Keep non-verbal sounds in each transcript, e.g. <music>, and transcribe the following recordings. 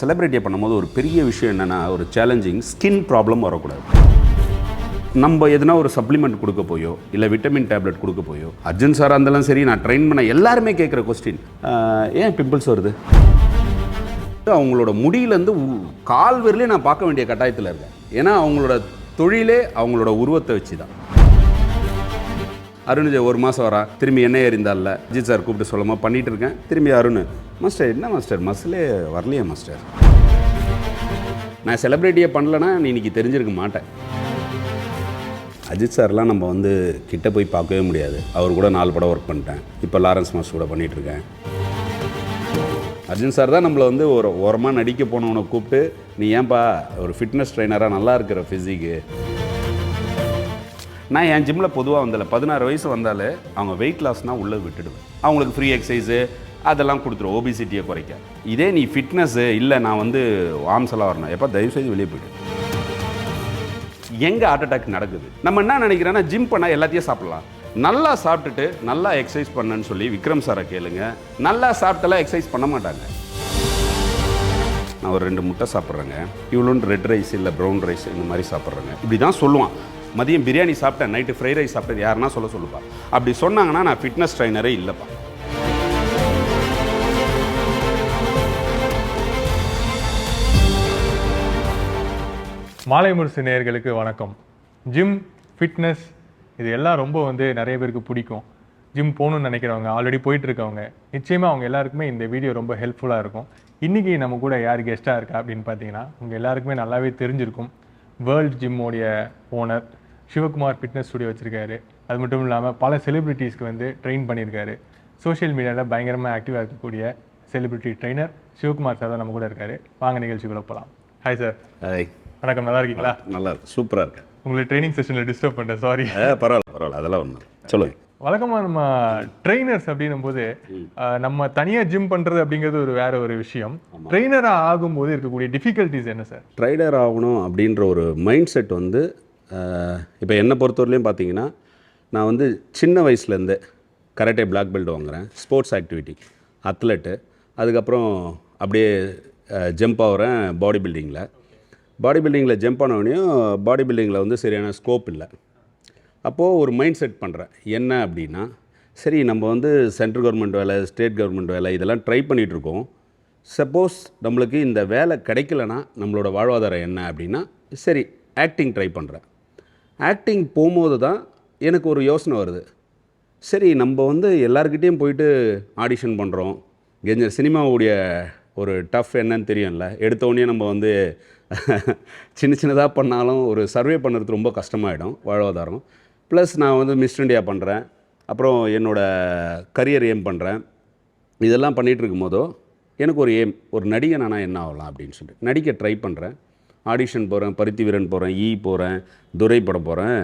செலிப்ரிட்டியை பண்ணும்போது ஒரு பெரிய விஷயம் என்னென்னா ஒரு சேலஞ்சிங் ஸ்கின் ப்ராப்ளம் வரக்கூடாது. நம்ம எதுனா ஒரு சப்ளிமெண்ட் கொடுக்க போயோ இல்லை விட்டமின் டேப்லெட் கொடுக்க போயோ அர்ஜுன் சாராக இருந்தாலும் சரி நான் ட்ரெயின் பண்ண எல்லாருமே கேட்குற கொஸ்டின் ஏன் பிம்பிள்ஸ் வருது? அவங்களோட முடியிலேருந்து கால் விரலே நான் பார்க்க வேண்டிய கட்டாயத்தில் இருக்கேன். ஏன்னா அவங்களோட தொழிலே அவங்களோட உருவத்தை வச்சு தான் அருண் ஒரு மாதம் வரா திரும்பி என்ன எறிந்தால அஜித் சார் கூப்பிட்டு சொல்லமா பண்ணிகிட்டு இருக்கேன். திரும்பி அருண் மாஸ்டர் என்ன மாஸ்டர் மசிலே வரலையே மாஸ்டர் நான் செலிப்ரிட்டியை பண்ணலன்னா நீ இன்னைக்கு தெரிஞ்சிருக்க மாட்டேன். அஜித் சார்லாம் நம்ம வந்து கிட்ட போய் பார்க்கவே முடியாது. அவர் கூட நாலு படம் ஒர்க் பண்ணிட்டேன். இப்போ லாரன்ஸ் மாஸ்டர் கூட பண்ணிகிட்ருக்கேன் அர்ஜுன் சார் தான் நம்மளை வந்து ஒரு ஓரமாக நடிக்க போனவனை கூப்பிட்டு நீ ஏன்பா ஒரு ஃபிட்னஸ் ட்ரைனராக நல்லா இருக்கிற ஃபிசிக்கு நான் என் ஜிம்மில் பொதுவாக வந்தல. பதினாறு வயசு வந்தாலே அவங்க வெயிட் லாஸ்னால் உள்ளே விட்டுடுவேன். அவங்களுக்கு ஃப்ரீ எக்ஸசைஸு அதெல்லாம் கொடுத்துரும் ஓபிசிட்டியை குறைக்க. இதே நீ ஃபிட்னஸ்ஸு இல்லை நான் வந்து வாம்சலாக வரணும். எப்போ? தயவுசெய்து வெளியே போய்டு. எங்கே ஹார்ட் அட்டாக் நடக்குது? நம்ம என்ன நினைக்கிறோன்னா ஜிம் பண்ணால் எல்லாத்தையும் சாப்பிட்லாம். நல்லா சாப்பிட்டுட்டு நல்லா எக்ஸசைஸ் பண்ணேன்னு சொல்லி விக்ரம் சாரை கேளுங்க. நல்லா சாப்பிட்டெல்லாம் எக்ஸசைஸ் பண்ண மாட்டாங்க. நான் ஒரு ரெண்டு முட்டை சாப்பிட்றேங்க. இவ்வளோன்னு ரெட் ரைஸ் இல்லை ப்ரௌன் ரைஸ் இந்த மாதிரி சாப்பிட்றேங்க. இப்படி தான் சொல்லுவான். மதியம் பிரியாணி சாப்பிட்டேன் நைட்டு ஃப்ரைட் ரைஸ் சாப்பிட்டது யாருன்னா சொல்ல சொல்லுப்பா. அப்படி சொன்னாங்கன்னா நான் ஃபிட்னஸ் ட்ரைனரே இல்லைப்பா. மாலை முரசு நேயர்களுக்கு வணக்கம். ஜிம் ஃபிட்னஸ் இது எல்லாம் ரொம்ப வந்து நிறைய பேருக்கு பிடிக்கும். ஜிம் போகணும்னு நினைக்கிறவங்க ஆல்ரெடி போயிட்டுருக்கவங்க நிச்சயமாக அவங்க எல்லாருக்குமே இந்த வீடியோ ரொம்ப ஹெல்ப்ஃபுல்லாக இருக்கும். இன்றைக்கி நம்ம கூட யார் கெஸ்ட்டாக இருக்கா அப்படின்னு பார்த்தீங்கன்னா உங்கள் எல்லாருக்குமே நல்லாவே தெரிஞ்சிருக்கும். வேர்ல்ட் ஜிம்மோடைய ஓனர் சிவகுமார் ஃபிட்னஸ் ஸ்டுடியோ வச்சுருக்காரு. அது மட்டும் இல்லாமல் பல செலிபிரிட்டிஸ்க்கு வந்து ட்ரெயின் பண்ணியிருக்காரு. சோஷியல் மீடியாவில் பயங்கரமாக ஆக்டிவாக இருக்கக்கூடிய செலிபிரிட்டி ட்ரெயினர் சிவகுமார் சார் தான் நம்ம கூட இருக்காரு. வாங்க நிகழ்ச்சிகளை போகலாம் ஹாய் சார் ஹாய் வணக்கம் நல்லா இருக்கீங்களா? நல்லா இருக்கு சூப்பராக இருக்கு உங்களை ட்ரைனிங் செஷனில் டிஸ்டர்ப் பண்ணிட்டேன் சாரி பரவாயில்ல பரவாயில்ல. அதெல்லாம் ஒன்று சொல்லுங்க. வழக்கமாக நம்ம ட்ரெயினர்ஸ் அப்படின்னும் போது நம்ம தனியாக ஜிம் பண்ணுறது அப்படிங்கிறது ஒரு வேற ஒரு விஷயம். ட்ரெயினராக ஆகும்போது இருக்கக்கூடிய டிஃபிகல்ட்டிஸ் என்ன சார் ட்ரைடர் ஆகணும் அப்படின்ற ஒரு மைண்ட் செட் வந்து இப்போ என்னை பொறுத்தவரையிலையும் பார்த்தீங்கன்னா நான் வந்து சின்ன வயசுலேருந்து கராட்டே பிளாக் பெல்ட் வாங்குறேன் ஸ்போர்ட்ஸ் ஆக்டிவிட்டி அத்லெட்டு அதுக்கப்புறம் அப்படியே ஜம்ப் ஆகுறேன் பாடி பில்டிங்கில் பாடி பில்டிங்கில் ஜம்ப் ஆனவனையும் பாடி பில்டிங்கில் வந்து சரியான ஸ்கோப் இல்லை. அப்போது ஒரு மைண்ட் செட் பண்ணுறேன் என்ன அப்படின்னா சரி நம்ம வந்து சென்ட்ரல் கவர்மெண்ட் வேலை ஸ்டேட் கவர்மெண்ட் வேலை இதெல்லாம் ட்ரை பண்ணிகிட்ருக்கோம் சப்போஸ் நம்மளுக்கு இந்த வேலை கிடைக்கலனா நம்மளோட வாழ்வாதாரம் என்ன அப்படின்னா சரி ஆக்டிங் ட்ரை பண்ணுறேன் ஆக்டிங் போகும்போது தான் எனக்கு ஒரு யோசனை வருது. சரி நம்ம வந்து எல்லாருக்கிட்டேயும் போயிட்டு ஆடிஷன் பண்ணுறோம் கெஞ்ச சினிமாவுடைய ஒரு டஃப் என்னன்னு தெரியும்ல. எடுத்தோடனே நம்ம வந்து <laughs> சின்ன சின்னதாக பண்ணாலும் ஒரு சர்வே பண்ணுறது ரொம்ப கஷ்டமாயிடும் வாழ்வாதாரம். ப்ளஸ் நான் வந்து மிஸ்ட் இண்டியா பண்ணுறேன் அப்புறம் என்னோடய கரியர் ஏம் பண்ணுறேன் இதெல்லாம் பண்ணிகிட்டு இருக்கும்போதோ எனக்கு ஒரு ஏம் ஒரு நடிகன் ஆனால் என்ன ஆகலாம் அப்படின்னு சொல்லிட்டு. நடிக்க ட்ரை பண்ணுறேன் ஆடிஷன் போகிறேன் பருத்தி வீரன் போகிறேன் ஈ e போகிறேன் துரை படம் போகிறேன்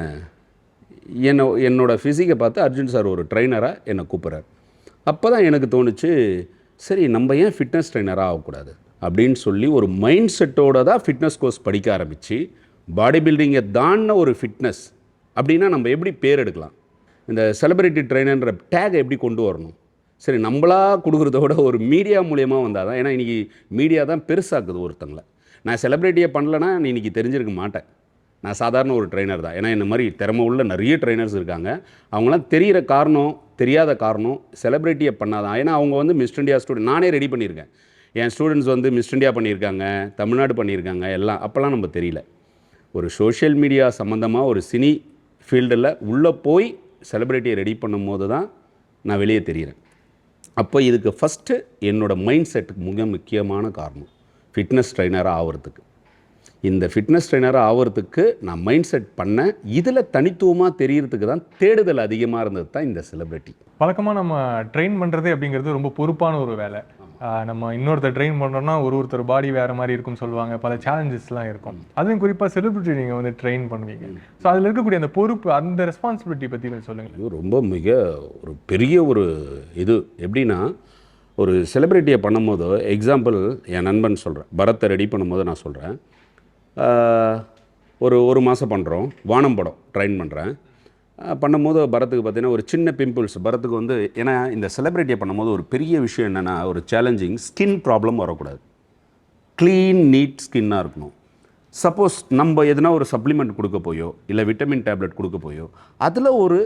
என்னை என்னோடய ஃபிசிக்கை பார்த்து அர்ஜுன் சார் ஒரு ட்ரைனராக என்னை கூப்பிட்றார். அப்போ தான் எனக்கு தோணுச்சு சரி நம்ம ஏன் ஃபிட்னஸ் ட்ரைனராக ஆகக்கூடாது? அப்படின்னு சொல்லி ஒரு மைண்ட் செட்டோட தான் ஃபிட்னஸ் கோர்ஸ் படிக்க ஆரம்பித்து பாடி பில்டிங்கை தாண்டின ஒரு ஃபிட்னஸ் அப்படின்னா நம்ம எப்படி பேர் எடுக்கலாம்? இந்த செலிப்ரிட்டி ட்ரைனர்ன்ற டேகை எப்படி கொண்டு வரணும்? சரி நம்மளாக கொடுக்குறத விட ஒரு மீடியா மூலியமாக வந்தால் தான் ஏன்னா இன்றைக்கி மீடியா தான் பெருசாக்குது ஒருத்தங்களை. நான் செலிப்ரிட்டியை பண்ணலன்னா நீ இன்றைக்கி தெரிஞ்சிருக்க மாட்டேன். நான் சாதாரண ஒரு ட்ரைனர் தான். ஏன்னா இந்த மாதிரி திறமை உள்ள நிறைய ட்ரைனர்ஸ் இருக்காங்க. அவங்களாம் தெரிகிற காரணம் தெரியாத காரணம் செலிப்ரிட்டியை பண்ணாதான். ஏன்னா அவங்க வந்து மிஸ்ட் இந்தியா ஸ்டூடெண்ட் நானே ரெடி பண்ணியிருக்கேன். என் ஸ்டூடெண்ட்ஸ் வந்து மிஸ்ட் இண்டியா பண்ணியிருக்காங்க தமிழ்நாடு பண்ணியிருக்காங்க எல்லாம். அப்போல்லாம் நம்ம தெரியல. ஒரு சோஷியல் மீடியா சம்மந்தமாக ஒரு சினி ஃபீல்டில் உள்ளே போய் செலிப்ரிட்டியை ரெடி பண்ணும்போது தான் நான் வெளியே தெரிகிறேன் அப்போ இதுக்கு ஃபஸ்ட்டு என்னோடய மைண்ட் செட்டுக்கு மிக முக்கியமான காரணம். ஃபிட்னஸ் ட்ரைனராக ஆகிறதுக்கு இந்த ஃபிட்னஸ் ட்ரைனராக ஆகிறதுக்கு நான் மைண்ட் செட் பண்ணேன் இதில் தனித்துவமாக தெரியறதுக்கு தான் தேடுதல் அதிகமாக இருந்தது தான் இந்த செலிப்ரிட்டி வழக்கமாக நம்ம ட்ரெயின் பண்ணுறது அப்படிங்கிறது ரொம்ப பொறுப்பான ஒரு வேலை. நம்ம இன்னொருத்தர் ட்ரெயின் பண்ணுறோம்னா ஒரு ஒருத்தர் பாடி வேறு மாதிரி இருக்கும்னு சொல்லுவாங்க. பல சேலஞ்சஸ்லாம் இருக்கும். அதுவும் குறிப்பாக செலிபிரிட்டி நீங்கள் வந்து ட்ரெயின் பண்ணுவீங்க. ஸோ அதில் இருக்கக்கூடிய அந்த பொறுப்பு அந்த ரெஸ்பான்சிபிலிட்டி பற்றி கொஞ்சம் சொல்லுங்கள் இது ரொம்ப மிக ஒரு பெரிய ஒரு இது. எப்படின்னா ஒரு செலிப்ரிட்டியை பண்ணும்போது எக்ஸாம்பிள் என் நண்பன் சொல்கிறேன் பரத்தை ரெடி பண்ணும்போது நான் சொல்கிறேன் ஒரு ஒரு மாதம் பண்ணுறோம் வானம் படம் ட்ரைன் பண்ணுறேன் பண்ணும்போது பரத்துக்கு பார்த்தீங்கன்னா ஒரு சின்ன பிம்பிள்ஸ் பரத்துக்கு வந்து ஏன்னா இந்த செலிப்ரிட்டியை பண்ணும்போது ஒரு பெரிய விஷயம் என்னென்னா ஒரு சேலஞ்சிங் ஸ்கின் ப்ராப்ளம் வரக்கூடாது. க்ளீன் நீட் ஸ்கின்னாக இருக்கணும். சப்போஸ் நம்ம எதுனா ஒரு சப்ளிமெண்ட் கொடுக்க போயோ இல்லை விட்டமின் டேப்லெட் கொடுக்க போயோ அதில் ஒரு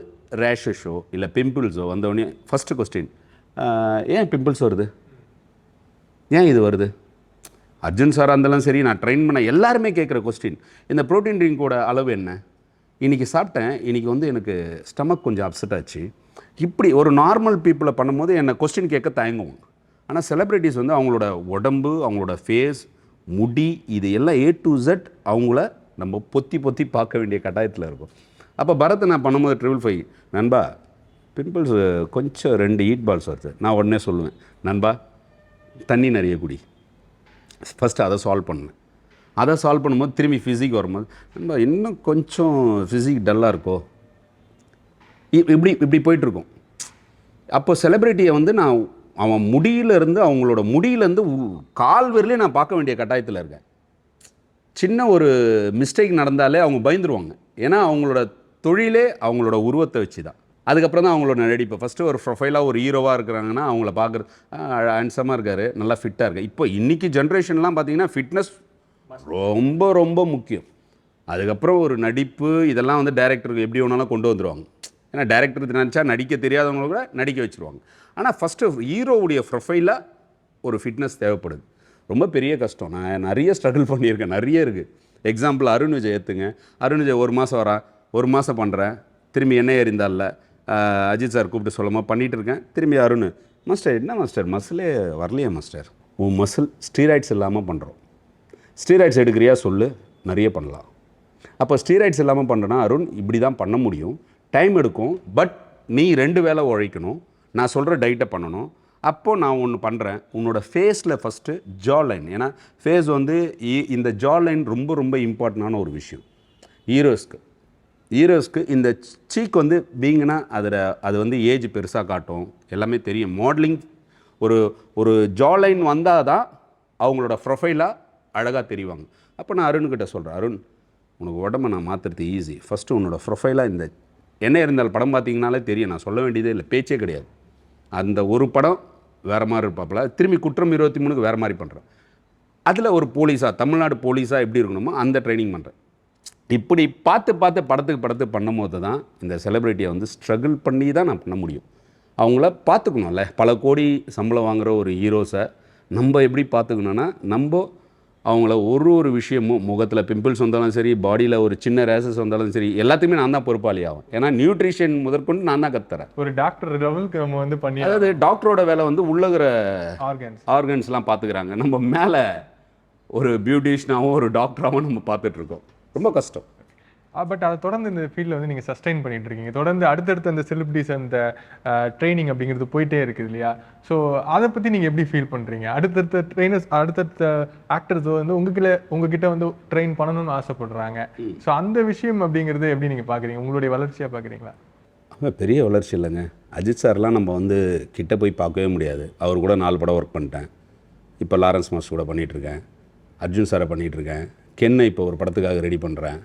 ரேஷஸோ இல்லை பிம்பிள்ஸோ வந்தோடனே ஃபஸ்ட்டு கொஸ்டின் ஏன் பிம்பிள்ஸ் வருது? ஏன் இது வருது? அர்ஜுன் சாராக இருந்தாலும் சரி நான் ட்ரெயின் பண்ண எல்லாருமே கேட்குற கொஸ்டின் இந்த ப்ரோட்டீன் ட்ரிங்கோட அளவு என்ன? இன்றைக்கி சாப்பிட்டேன் இன்றைக்கி வந்து எனக்கு ஸ்டமக் கொஞ்சம் அப்செட் ஆச்சு. இப்படி ஒரு நார்மல் பீப்புளை பண்ணும்போது என்னை கொஸ்டின் கேட்க தயங்குவாங்க ஆனால் செலிப்ரிட்டிஸ் வந்து அவங்களோட உடம்பு அவங்களோட ஃபேஸ் முடி இது எல்லாம் ஏ டு ஜெட் அவங்கள நம்ம பொத்தி பொத்தி பார்க்க வேண்டிய கட்டாயத்தில் இருக்கும். அப்போ பரத்தை நான் பண்ணும்போது ட்ரிபிள் ஃபைவ் நண்பா பிம்பிள்ஸ் கொஞ்சம் ரெண்டு ஈட் பால்ஸ் வருது. நான் உடனே சொல்லுவேன் நண்பா தண்ணி நிறைய குடி. ஃபஸ்ட்டு அதை சால்வ் பண்ணேன் அதை சால்வ் பண்ணும்போது திரும்பி ஃபிசிக் வரும்போது நம்ம இன்னும் கொஞ்சம் ஃபிசிக் டல்லாக இருக்கோ? இப்படி இப்படி போயிட்டுருக்கும். அப்போ செலிப்ரிட்டியை வந்து நான் அவன் முடியிலேருந்து அவங்களோட முடியிலேருந்து கால் விரலே நான் பார்க்க வேண்டிய கட்டாயத்தில் இருக்கேன். சின்ன ஒரு மிஸ்டேக் நடந்தாலே அவங்க பயந்துருவாங்க. ஏன்னா அவங்களோட தொழிலே அவங்களோட உருவத்தை வச்சு தான் அதுக்கப்புறம் தான் அவங்களோட நடிப்பு. ஃபஸ்ட்டு ஒரு ப்ரொஃபைலாக ஒரு ஹீரோவாக இருக்கிறாங்கன்னா அவங்கள பார்க்குறது ஹேண்ட்ஸமாக இருக்கார் நல்லா ஃபிட்டாக இருக்கு இப்போ இன்றைக்கி ஜென்ரேஷன்லாம் பார்த்தீங்கன்னா ஃபிட்னஸ் ரொம்ப ரொம்ப முக்கியம். அதுக்கப்புறம் ஒரு நடிப்பு இதெல்லாம் வந்து டேரக்டருக்கு எப்படி வேணாலும் கொண்டு வந்துடுவாங்க ஏன்னா டேரக்டருக்கு நினச்சா நடிக்க தெரியாதவங்கள கூட நடிக்க வச்சுருவாங்க. ஆனால் ஃபஸ்ட்டு ஹீரோவுடைய ப்ரொஃபைலாக ஒரு ஃபிட்னஸ் தேவைப்படுது. ரொம்ப பெரிய கஷ்டம். நான் நிறைய ஸ்ட்ரகிள் பண்ணியிருக்கேன். நிறைய இருக்குது எக்ஸாம்பிள் அருண் விஜய் ஏற்றுங்க அருண் விஜய் ஒரு மாதம் வரான் ஒரு மாதம் பண்ணுறேன் திரும்பி என்ன எறிந்தால அஜித் சார் கூப்பிட்டு சொல்லுமா பண்ணிகிட்டு இருக்கேன் திரும்பி அருண் மாஸ்டர் என்ன மாஸ்டர்? மசிலே வரலையே மாஸ்டர். உன் மசில் ஸ்டீராய்ட்ஸ் இல்லாமல் பண்ணுறோம் ஸ்டீராய்ட்ஸ் எடுக்கிறியா சொல்லு. நிறைய பண்ணலாம். அப்போ ஸ்டீராய்ட்ஸ் இல்லாமல் பண்ணுறேன்னா அருண் இப்படி தான் பண்ண முடியும். டைம் எடுக்கும். பட் நீ ரெண்டு வேளை உழைக்கணும். நான் சொல்கிற டயட்டை பண்ணணும். அப்போது நான் ஒன்று பண்ணுறேன் உன்னோட ஃபேஸில் ஃபஸ்ட்டு ஜா லைன் ஏன்னா ஃபேஸ் வந்து இ- இந்த ஜா லைன் ரொம்ப ரொம்ப இம்பார்ட்டண்டான ஒரு விஷயம். ஹீரோஸ்க்கு ஹீரோஸ்க்கு இந்த சீக் வந்து பீங்கன்னா அதில் அது வந்து ஏஜ் பெருசாக காட்டும். எல்லாமே தெரியும். மாடலிங் ஒரு ஒரு ஜா லைன் வந்தால் தான் அவங்களோட ப்ரொஃபைலாக அழகாக தெரிவாங்க. அப்போ நான் அருண்கிட்ட சொல்கிறேன் அருண் உனக்கு உடம்ப நான் மாற்றுறது ஈஸி ஃபஸ்ட்டு உன்னோட ப்ரொஃபைலாக இந்த என்ன இருந்தால் படம் பார்த்தீங்கனாலே தெரியும். நான் சொல்ல வேண்டியதே இல்லை. பேச்சே கிடையாது. அந்த ஒரு படம் வேறு மாதிரி இருப்பாப்புல. திரும்பி குற்றம் இருபத்தி மூணுக்கு வேறு மாதிரி பண்ணுறேன் அதில் ஒரு போலீஸாக தமிழ்நாடு போலீஸாக எப்படி இருக்கணுமோ அந்த ட்ரைனிங் பண்ணுறேன் இப்படி பார்த்து பார்த்து படத்துக்கு படத்துக்கு பண்ணும்போது தான் இந்த செலிப்ரிட்டியை வந்து ஸ்ட்ரகிள் பண்ணி தான் நான் பண்ண முடியும். அவங்கள பார்த்துக்கணும்ல. பல கோடி சம்பளம் வாங்குகிற ஒரு ஹீரோஸை நம்ம எப்படி பார்த்துக்கணுன்னா நம்ம அவங்கள ஒரு ஒரு விஷயமும் முகத்தில் பிம்பிள்ஸ் வந்தாலும் சரி பாடியில் ஒரு சின்ன ரேசஸ் வந்தாலும் சரி எல்லாத்தையுமே நான் தான் பொறுப்பாளி ஆகும் ஏன்னா நியூட்ரிஷன் முதற்கொண்டு நான் தான் கத்துறேன். ஒரு டாக்டர் லெவலுக்கு நம்ம வந்து பண்ணி அதாவது டாக்டரோட வேலை வந்து உள்ளகிற ஆர்கன்ஸ் ஆர்கன்ஸ்லாம் பார்த்துக்கிறாங்க. நம்ம மேலே ஒரு பியூட்டிஷனாகவும் ஒரு டாக்டராகவும் நம்ம பார்த்துட்ருக்கோம் ரொம்ப கஷ்டம். பட் அதை தொடர்ந்து இந்த ஃபீல்டில் வந்து நீங்கள் சஸ்டைன் பண்ணிட்டு இருக்கீங்க தொடர்ந்து அடுத்தடுத்து அந்த செலிபிரிட்டிஸ் அந்த ட்ரைனிங் அப்படிங்கிறது போயிட்டே இருக்குது இல்லையா? ஸோ அதை பற்றி நீங்கள் எப்படி ஃபீல் பண்ணுறீங்க அடுத்தடுத்த ட்ரைனர்ஸ் அடுத்தடுத்த ஆக்டர்ஸ் வந்து உங்ககிட்ட உங்ககிட்ட வந்து ட்ரெயின் பண்ணணும்னு ஆசைப்படுறாங்க. ஸோ அந்த விஷயம் அப்படிங்கிறது எப்படி நீங்கள் பார்க்குறீங்க உங்களுடைய வளர்ச்சியாக பார்க்குறீங்களா அவன் பெரிய வளர்ச்சி இல்லைங்க. அஜித் சார்லாம் நம்ம வந்து கிட்ட போய் பார்க்கவே முடியாது. அவர் கூட நாலு படம் ஒர்க் பண்ணிட்டேன். இப்போ லாரன்ஸ் மாஸ்டர் கூட பண்ணிகிட்ருக்கேன் அர்ஜுன் சாரை பண்ணிகிட்ருக்கேன் கென்னை இப்போ ஒரு படத்துக்காக ரெடி பண்ணுறேன்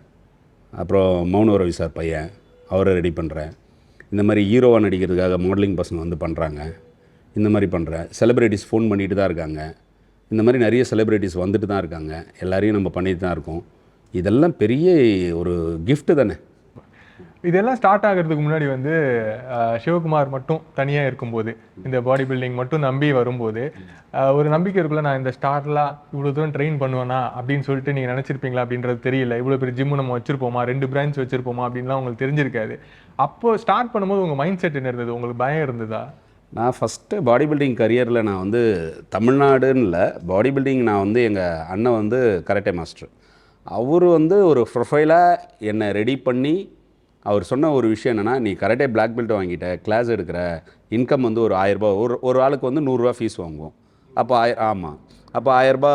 அப்புறம் மௌன ரவி சார் பையன் அவரை ரெடி பண்ணுறேன் இந்த மாதிரி ஹீரோவாக நடிக்கிறதுக்காக மாடலிங் பசங்க வந்து பண்ணுறாங்க இந்த மாதிரி பண்ணுறேன் செலிப்ரிட்டிஸ் ஃபோன் பண்ணிட்டு தான் இருக்காங்க. இந்த மாதிரி நிறைய செலிப்ரிட்டிஸ் வந்துட்டு தான் இருக்காங்க. எல்லாரையும் நம்ம பண்ணிட்டு தான் இருக்கோம். இதெல்லாம் பெரிய ஒரு கிஃப்ட்டு தானே. இதெல்லாம் ஸ்டார்ட் ஆகிறதுக்கு முன்னாடி வந்து சிவகுமார் மட்டும் தனியாக இருக்கும்போது இந்த பாடி பில்டிங் மட்டும் நம்பி வரும்போது ஒரு நம்பிக்கை இருக்குல்ல நான் இந்த ஸ்டார்லாம் இவ்வளோ தூரம் ட்ரெயின் பண்ணுவேனா அப்படின்னு சொல்லிட்டு நீங்கள் நினச்சிருப்பீங்களா அப்படின்றது தெரியல. இவ்வளோ பெரிய ஜிம்மு நம்ம வச்சிருப்போமா? ரெண்டு பிரான்ச் வச்சிருப்போமா? அப்படின்லாம் உங்களுக்கு தெரிஞ்சிருக்காது. அப்போது ஸ்டார்ட் பண்ணும்போது உங்கள் மைண்ட் செட் என்ன இருந்தது? உங்களுக்கு பயம் இருந்ததா? நான் ஃபஸ்ட்டு பாடி பில்டிங் கரியரில் நான் வந்து தமிழ்நாடுன்னு இல்லை பாடி பில்டிங் நான் வந்து எங்கள் அண்ணன் வந்து கராட்டே மாஸ்டர் அவர் வந்து ஒரு ப்ரொஃபைலாக என்னை ரெடி பண்ணி அவர் சொன்ன ஒரு விஷயம் என்னென்னா நீ கரெக்டாக பிளாக் பெல்ட் வாங்கிட்ட கிளாஸ் எடுக்கிற இன்கம் வந்து ஒரு ஆயிரரூபா ஒரு ஒரு ஆளுக்கு வந்து நூறுரூவா ஃபீஸ் வாங்குவோம். அப்போ ஆய ஆமாம் அப்போ ஆயரரூபா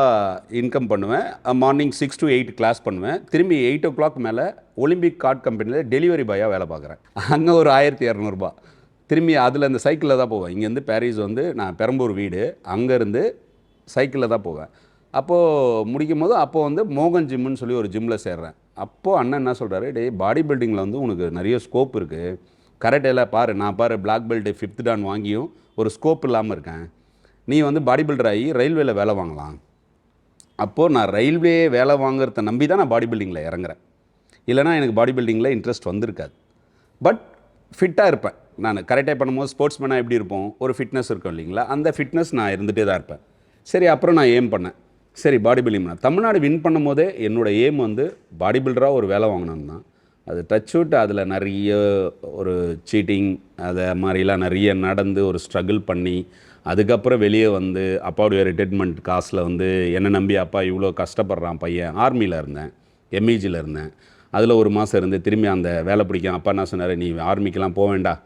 இன்கம் பண்ணுவேன் morning six to eight class பண்ணுவேன் திரும்பி எயிட் ஓ கிளாக் மேலே ஒலிம்பிக் கார்ட் கம்பெனியில் டெலிவரி பாயாக வேலை பார்க்குறேன். அங்கே ஒரு ஆயிரத்தி இரநூறுபா திரும்பி அதில் அந்த சைக்கிளில் தான் போவேன். இங்கேருந்து பாரிஸ் வந்து நான் பெரம்பூர் வீடு அங்கேருந்து சைக்கிளில் தான் போவேன். அப்போது முடிக்கும் போது அப்போது வந்து மோகன் ஜிம்முன்னு சொல்லி ஒரு ஜிம்மில் சேர்றேன். அப்போது அண்ணன் என்ன சொல்கிறாரு டே பாடி பில்டிங்கில் வந்து உனக்கு நிறைய ஸ்கோப் இருக்குது கரெக்டில் பாரு நான் பாரு பிளாக் பெல்ட் ஃபிஃப்த் டான் வாங்கியும் ஒரு ஸ்கோப் இல்லாமல் இருக்கேன். நீ வந்து பாடி பில்டர் ஆகி ரயில்வேல வேலை வாங்கலாம். அப்போது நான் ரயில்வே வேலை வாங்குறத நம்பி தான் நான் பாடி பில்டிங்கில் இறங்குறேன். இல்லைனா எனக்கு பாடி பில்டிங்கில் இன்ட்ரெஸ்ட் வந்திருக்காது. பட் ஃபிட்டாக இருப்பேன். நான் கரெக்டாக பண்ணும்போது ஸ்போர்ட்ஸ் மேனாக எப்படி இருப்போம்? ஒரு ஃபிட்னஸ் இருக்கும் இல்லைங்களா? அந்த ஃபிட்னஸ் நான் இருந்துகிட்டே தான் இருப்பேன். சரி அப்புறம் நான் ஏம் பண்ணேன். சரி பாடி பில்டிங்னா தமிழ்நாடு வின் பண்ணும்போதே என்னோட எய்ம் வந்து பாடி பில்டராக ஒரு வேலை வாங்கினது தான். அது டச் விட்டு அதில் நிறைய ஒரு சீட்டிங் அதை மாதிரிலாம் நிறைய நடந்து ஒரு ஸ்ட்ரகிள் பண்ணி அதுக்கப்புறம் வெளியே வந்து அப்பாவுடைய ரிட்டைர்மெண்ட் காசில் வந்து என்னை நம்பி அப்பா இவ்வளோ கஷ்டப்படுறான் பையன். ஆர்மியில் இருந்தேன் எம்இஜியில் இருந்தேன். அதில் ஒரு மாதம் இருந்து திரும்பி அந்த வேலை பிடிக்கும். அப்பா என்ன சொன்னார் நீ ஆர்மிக்கெலாம் போக வேண்டாம்.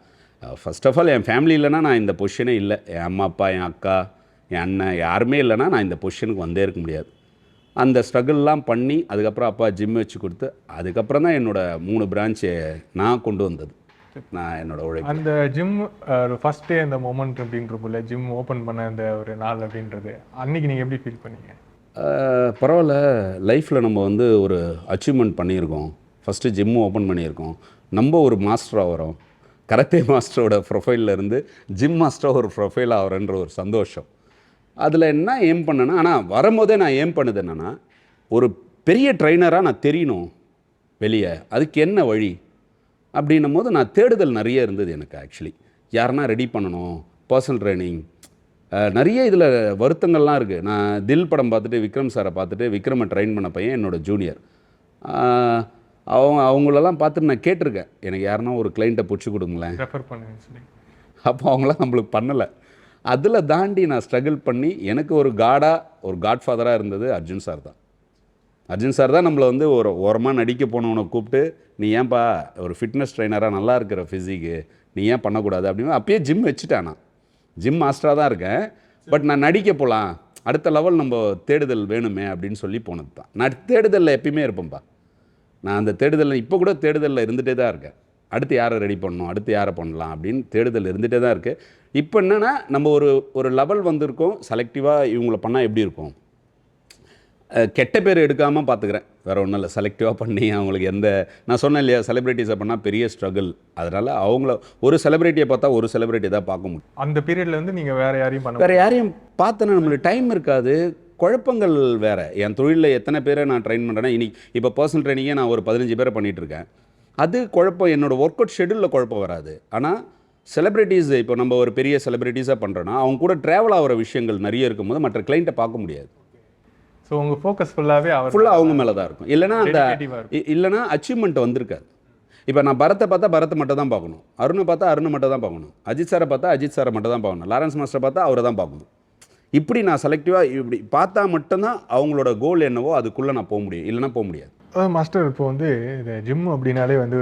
ஃபர்ஸ்ட் ஆஃப் ஆல் என் ஃபேமிலி இல்லைன்னா நான் இந்த பொசிஷனே இல்லை. என் அம்மா அப்பா என் அக்கா என் அண்ணன் யாருமே இல்லைன்னா நான் இந்த பொசிஷனுக்கு வந்தே இருக்க முடியாது. அந்த ஸ்ட்ரகிள்லாம் பண்ணி அதுக்கப்புறம் அப்பா ஜிம் வச்சு கொடுத்து அதுக்கப்புறம் தான் என்னோடய மூணு பிரான்ச்சை நான் கொண்டு வந்தது. நான் என்னோட உழைப்பு. அந்த ஜிம் ஃபர்ஸ்ட் டே அந்த மொமெண்ட் அப்படின்றப்போல ஜிம் ஓப்பன் பண்ண அந்த ஒரு நாள் அப்படின்றது அன்னைக்கு நீங்கள் எப்படி ஃபீல் பண்ணீங்க? பரவாயில்ல. லைஃப்பில் நம்ம வந்து ஒரு அச்சீவ்மெண்ட் பண்ணியிருக்கோம். ஃபஸ்ட்டு ஜிம்மு ஓப்பன் பண்ணியிருக்கோம். நம்ம ஒரு மாஸ்டராக வரோம் கராத்தே மாஸ்டரோட ப்ரொஃபைலில் இருந்து ஜிம் மாஸ்டராக ஒரு ப்ரொஃபைல் ஆகிறன்ற ஒரு சந்தோஷம். அதில் என்ன ஏம் பண்ணேன்னா ஆனால் வரும்போதே நான் ஏம் பண்ணது என்னென்னா ஒரு பெரிய ட்ரைனராக நான் தெரியணும் வெளியே. அதுக்கு என்ன வழி? அப்படின்னும் போது நான் தேடுதல் நிறைய இருந்தது எனக்கு ஆக்சுவலி யாருன்னா ரெடி பண்ணணும் பர்சனல் ட்ரைனிங் நிறைய இதில் வருத்தங்கள்லாம் இருக்குது நான் தில் படம் பார்த்துட்டு விக்ரம் சாரை பார்த்துட்டு விக்ரமை ட்ரெயின் பண்ண பையன் என்னோட ஜூனியர் அவங்க அவங்களெல்லாம் பார்த்துட்டு நான் கேட்டிருக்கேன். எனக்கு யாருன்னா ஒரு கிளைண்ட்டை பிடிச்சி கொடுங்களேன். ரெஃபர் அப்போ அவங்களாம் நம்மளுக்கு பண்ணலை. அதில் தாண்டி நான் ஸ்ட்ரகிள் பண்ணி எனக்கு ஒரு காடாக ஒரு காட்ஃபாதராக இருந்தது அர்ஜுன் சார் தான். அர்ஜுன் சார் தான் நம்மளை வந்து ஒரு ஓரமாக நடிக்க போனவனை கூப்பிட்டு நீ ஏன்பா ஒரு ஃபிட்னஸ் ட்ரைனராக நல்லா இருக்கிற ஃபிசிக்கு நீ ஏன் பண்ணக்கூடாது? அப்படின்னு அப்பயே ஜிம் வச்சுட்டேன் நான். ஜிம் மாஸ்டராக தான் இருக்கேன். பட் நான் நடிக்க போகலாம் அடுத்த லெவல் நம்ம தேடுதல் வேணுமே அப்படின்னு சொல்லி போனது தான் நான் தேடுதலில் எப்பயுமே இருப்பேன்ப்பா நான் அந்த தேடுதலில் இப்போ கூட தேடுதலில் இருந்துகிட்டே தான் இருக்கேன். அடுத்து யாரை ரெடி பண்ணணும்? அடுத்து யாரை பண்ணலாம்? அப்படின்னு தேடுதல் இருந்துகிட்டே தான் இருக்குது இப்போ என்னென்னா நம்ம ஒரு ஒரு லெவல் வந்திருக்கோம். செலக்டிவாக இவங்கள பண்ணால் எப்படி இருக்கும்? கெட்ட பேர் எடுக்காமல் பார்த்துக்கிறேன் வேறு ஒன்றும் இல்லை. செலக்டிவாக பண்ணி அவங்களுக்கு எந்த நான் சொன்னேன் இல்லையா செலிப்ரிட்டிஸை பண்ணால் பெரிய ஸ்ட்ரகிள் அதனால் அவங்கள ஒரு செலிப்ரிட்டியை பார்த்தா ஒரு செலிப்ரிட்டி தான் பார்க்க முடியும். அந்த பீரியட்ல வந்து நீங்கள் வேற யாரையும் பண்ண வேறு யாரையும் பார்த்தோன்னா நம்மளுக்கு டைம் இருக்காது. குழப்பங்கள் வேறு. என் தொழிலில் எத்தனை பேரை நான் ட்ரெயின் பண்ணுறேன்னா இன்னைக்கு இப்போ பர்சனல் ட்ரைனிங்கே நான் ஒரு பதினஞ்சு பேரை பண்ணிகிட்டு இருக்கேன். அது குழப்பம் என்னோடய ஒர்க் அவுட் ஷெடியூலில் குழப்பம் வராது. ஆனால் செலிப்ரிட்டிஸ் இப்போ நம்ம ஒரு பெரிய செலிப்ரிட்டிஸாக பண்ணுறோன்னா அவங்க கூட ட்ராவல் ஆகிற விஷயங்கள் நிறைய இருக்கும்போது மற்ற கிளைண்ட்டை பார்க்க முடியாது. ஸோ உங்கள் ஃபோக்கஸ் ஃபுல்லாகவே அவர் ஃபுல்லாக அவங்க மேலே தான் இருக்கும். இல்லைன்னா அந்த Dedicative-ஆ இருக்கும். இ- இல்லைன்னா அச்சீவ்மெண்ட் வந்திருக்காது. இப்போ நான் பரத்தை பார்த்தா பரத்தை மட்டும் தான் பார்க்கணும். அருணை பார்த்தா அருணை மட்டும் தான் பார்க்கணும். அஜித் சாரை பார்த்தா அஜித் சாரை மட்டும் தான் பார்க்கணும். லாரன்ஸ் மாஸ்டரை பார்த்தா அவரை தான் பார்க்கணும். இப்படி நான் செலக்டிவாக இப்படி பார்த்தா மட்டும்தான் அவங்களோட கோல் என்னவோ அதுக்குள்ளே நான் போக முடியும். இல்லைன்னா போக முடியாது. மாஸ்டர் இப்போ வந்து இந்த ஜிம் அப்படின்னாலே வந்து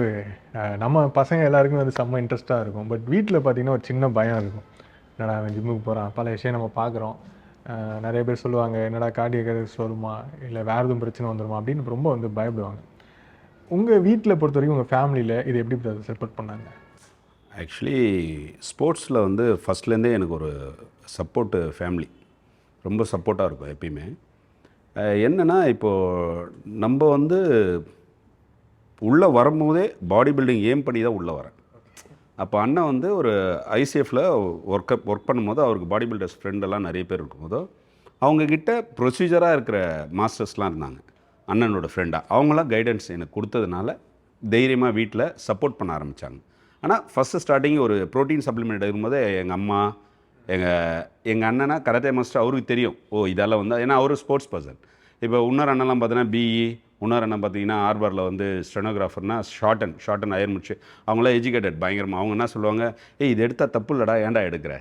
நம்ம பசங்க எல்லாருக்குமே வந்து செம்ம இன்ட்ரெஸ்ட்டாக இருக்கும். பட் வீட்டில் பார்த்தீங்கன்னா ஒரு சின்ன பயம் இருக்கும். என்னடா அவன் ஜிம்முக்கு போகிறான் பல விஷயம் நம்ம பார்க்குறோம் நிறைய பேர் சொல்லுவாங்க என்னடா கார்டியக் வருமா? இல்லை வேறு எதுவும் பிரச்சனை வந்துடுமா அப்படின்னு ரொம்ப வந்து பயப்படுவாங்க. உங்கள் வீட்டில் பொறுத்த வரைக்கும் உங்கள் ஃபேமிலியில் இது எப்படி சப்போர்ட் பண்ணாங்க? ஆக்சுவலி ஸ்போர்ட்ஸில் வந்து ஃபஸ்ட்லேருந்தே எனக்கு ஒரு சப்போர்ட்டு ஃபேமிலி ரொம்ப சப்போர்ட்டாக இருக்கும் எப்பயுமே. என்னென்னா இப்போது நம்ம வந்து உள்ளே வரும்போதே பாடி பில்டிங் ஏம் பண்ணி தான் உள்ளே வரேன். அப்போ அண்ணன் வந்து ஒரு ஐசிஎஃப்பில் ஒர்க் ஒர்க் பண்ணும்போது அவருக்கு பாடி பில்டர்ஸ் ஃப்ரெண்டெல்லாம் நிறைய பேர் இருக்கும்போதோ அவங்கக்கிட்ட ப்ரொசீஜராக இருக்கிற மாஸ்டர்ஸ்லாம் இருந்தாங்க. அண்ணனோட ஃப்ரெண்டாக அவங்களாம் கைடன்ஸ் எனக்கு கொடுத்ததுனால தைரியமாக வீட்டில் சப்போர்ட் பண்ண ஆரம்பித்தாங்க ஆனால் ஃபஸ்ட்டு ஸ்டார்டிங் ஒரு ப்ரோட்டீன் சப்ளிமெண்ட் எடுக்கும்போது எங்கள் அம்மா எங்கள் எங்கள் அண்ணனா கராத்தே மாஸ்டர் அவருக்கு தெரியும். ஓ இதெல்லாம் வந்து ஏன்னா அவர் ஸ்போர்ட்ஸ் பர்சன் இப்போ இன்னொரு அண்ணெல்லாம் பார்த்தீங்கன்னா பிஇ இன்னொரு அண்ணன் பார்த்தீங்கன்னா ஆர்பரில் வந்து ஸ்டெனோகிராஃபர்னா ஷார்டன் ஷார்டன் அயர் முடிச்சு அவங்களாம் எஜுகேட்டட் பயங்கரமாக அவங்க என்ன சொல்லுவாங்க ஏய் இது எடுத்தால் தப்பு இல்லைடா ஏன்டா எடுக்கிற?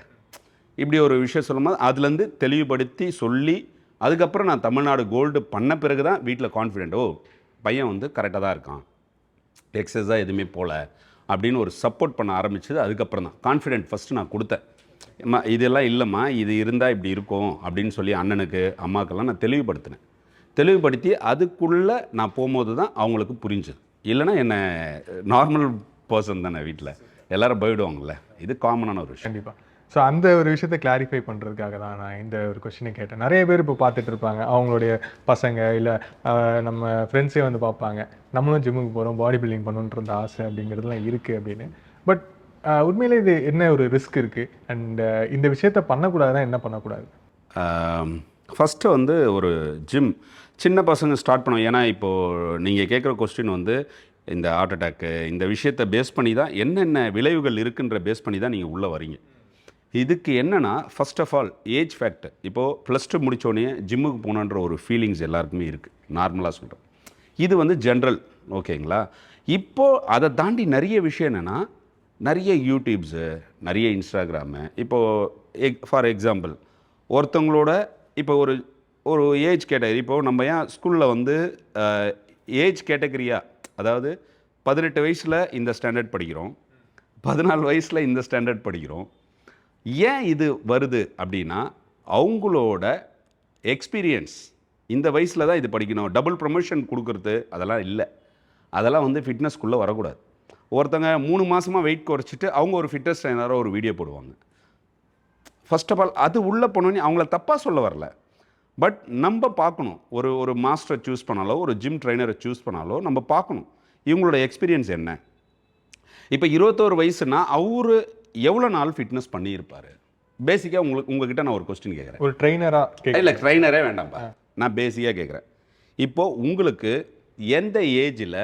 இப்படி ஒரு விஷயம் சொல்லும்போது அதுலேருந்து தெளிவுபடுத்தி சொல்லி அதுக்கப்புறம் நான் தமிழ்நாடு கோல்டு பண்ண பிறகு தான் வீட்டில் கான்ஃபிடென்ட் ஓ பையன் வந்து கரெக்டாக தான் இருக்கான். எக்ஸஸாக எதுவுமே போகல அப்படின்னு ஒரு சப்போர்ட் பண்ண ஆரம்பிச்சது அதுக்கப்புறம் தான் கான்ஃபிடென்ட் ஃபஸ்ட்டு நான் கொடுத்தேன். அம்மா இதெல்லாம் இல்லைம்மா இது இருந்தால் இப்படி இருக்கும் அப்படின்னு சொல்லி அண்ணனுக்கு அம்மாக்கெல்லாம் நான் தெளிவுபடுத்தினேன். தெளிவுபடுத்தி அதுக்குள்ளே நான் போகும்போது தான் அவங்களுக்கு புரிஞ்சுது. இல்லைன்னா என்னை நார்மல் பர்சன் தானே வீட்டில் எல்லாரும் போயிடுவாங்கள்ல இது காமனான ஒரு விஷயம். கண்டிப்பாக ஸோ அந்த ஒரு விஷயத்தை கிளாரிஃபை பண்ணுறதுக்காக தான் நான் இந்த ஒரு கொஷினை கேட்டேன். நிறைய பேர் இப்போ பார்த்துட்டு இருப்பாங்க. அவங்களுடைய பசங்க இல்லை நம்ம ஃப்ரெண்ட்ஸே வந்து பார்ப்பாங்க. நம்மளும் ஜிம்முக்கு போகிறோம் பாடி பில்டிங் பண்ணணுன்ற ஆசை அப்படிங்கிறதுலாம் இருக்குது அப்படின்னு. பட் உண்மையிலே இது என்ன ஒரு ரிஸ்க் இருக்குது அண்ட் இந்த விஷயத்த பண்ணக்கூடாதுன்னா என்ன பண்ணக்கூடாது? ஃபஸ்ட்டு வந்து ஒரு ஜிம் சின்ன பசங்க ஸ்டார்ட் பண்ணுவோம் ஏன்னா இப்போது நீங்கள் கேட்குற கொஸ்டின் வந்து இந்த ஹார்ட் அட்டாக்கு இந்த விஷயத்தை பேஸ் பண்ணி தான் என்னென்ன விளைவுகள் இருக்குன்ற பேஸ் பண்ணி தான் நீங்கள் உள்ளே வரீங்க. இதுக்கு என்னென்னா first of all age factor இப்போது ப்ளஸ் டூ முடித்தோடனே ஜிம்முக்கு போகணுன்ற ஒரு ஃபீலிங்ஸ் எல்லாருக்குமே இருக்குது நார்மலாக சொல்கிறேன் இது வந்து ஜென்ரல் ஓகேங்களா இப்போது அதை தாண்டி நிறைய விஷயம் என்னென்னா நிறைய யூடியூப்ஸு நிறைய இன்ஸ்டாகிராமு இப்போது எக் ஃபார் எக்ஸாம்பிள் ஒருத்தவங்களோட இப்போ ஒரு ஒரு ஏஜ் கேட்டகரி இப்போது நம்ம ஏன் ஸ்கூலில் வந்து ஏஜ் கேட்டகரியாக அதாவது பதினெட்டு வயசில் இந்த ஸ்டாண்டர்ட் படிக்கிறோம் பதினாலு வயசில் இந்த ஸ்டாண்டர்ட் படிக்கிறோம். ஏன் இது வருது அப்படின்னா அவங்களோட எக்ஸ்பீரியன்ஸ் இந்த வயசில் தான் இது படிக்கணும். டபுள் ப்ரமோஷன் கொடுக்குறது அதெல்லாம் இல்லை. அதெல்லாம் வந்து ஃபிட்னஸ்க்குள்ளே வரக்கூடாது. ஒருத்தங்க மூணு மாதமாக வெயிட் குறைச்சிட்டு அவங்க ஒரு ஃபிட்னஸ் ட்ரைனராக ஒரு வீடியோ போடுவாங்க. ஃபர்ஸ்ட் ஆஃப் ஆல் அது உள்ளே போனோன்னே அவங்கள தப்பாக சொல்ல வரல. பட் நம்ம பார்க்கணும். ஒரு ஒரு மாஸ்டரை சூஸ் பண்ணாலோ ஒரு ஜிம் ட்ரைனரை சூஸ் பண்ணாலோ நம்ம பார்க்கணும். இவங்களோட எக்ஸ்பீரியன்ஸ் என்ன? இப்போ இருபத்தோரு வயசுனா அவரு எவ்வளோ நாள் ஃபிட்னஸ் பண்ணியிருப்பார்? பேசிக்காக உங்களுக்கு உங்ககிட்ட நான் ஒரு கொஸ்டின் கேட்குறேன் ஒரு ட்ரெயினரா இல்லை ட்ரைனரே வேண்டாம்ப்பா நான் பேசிக்காக கேட்குறேன் இப்போது உங்களுக்கு எந்த ஏஜில்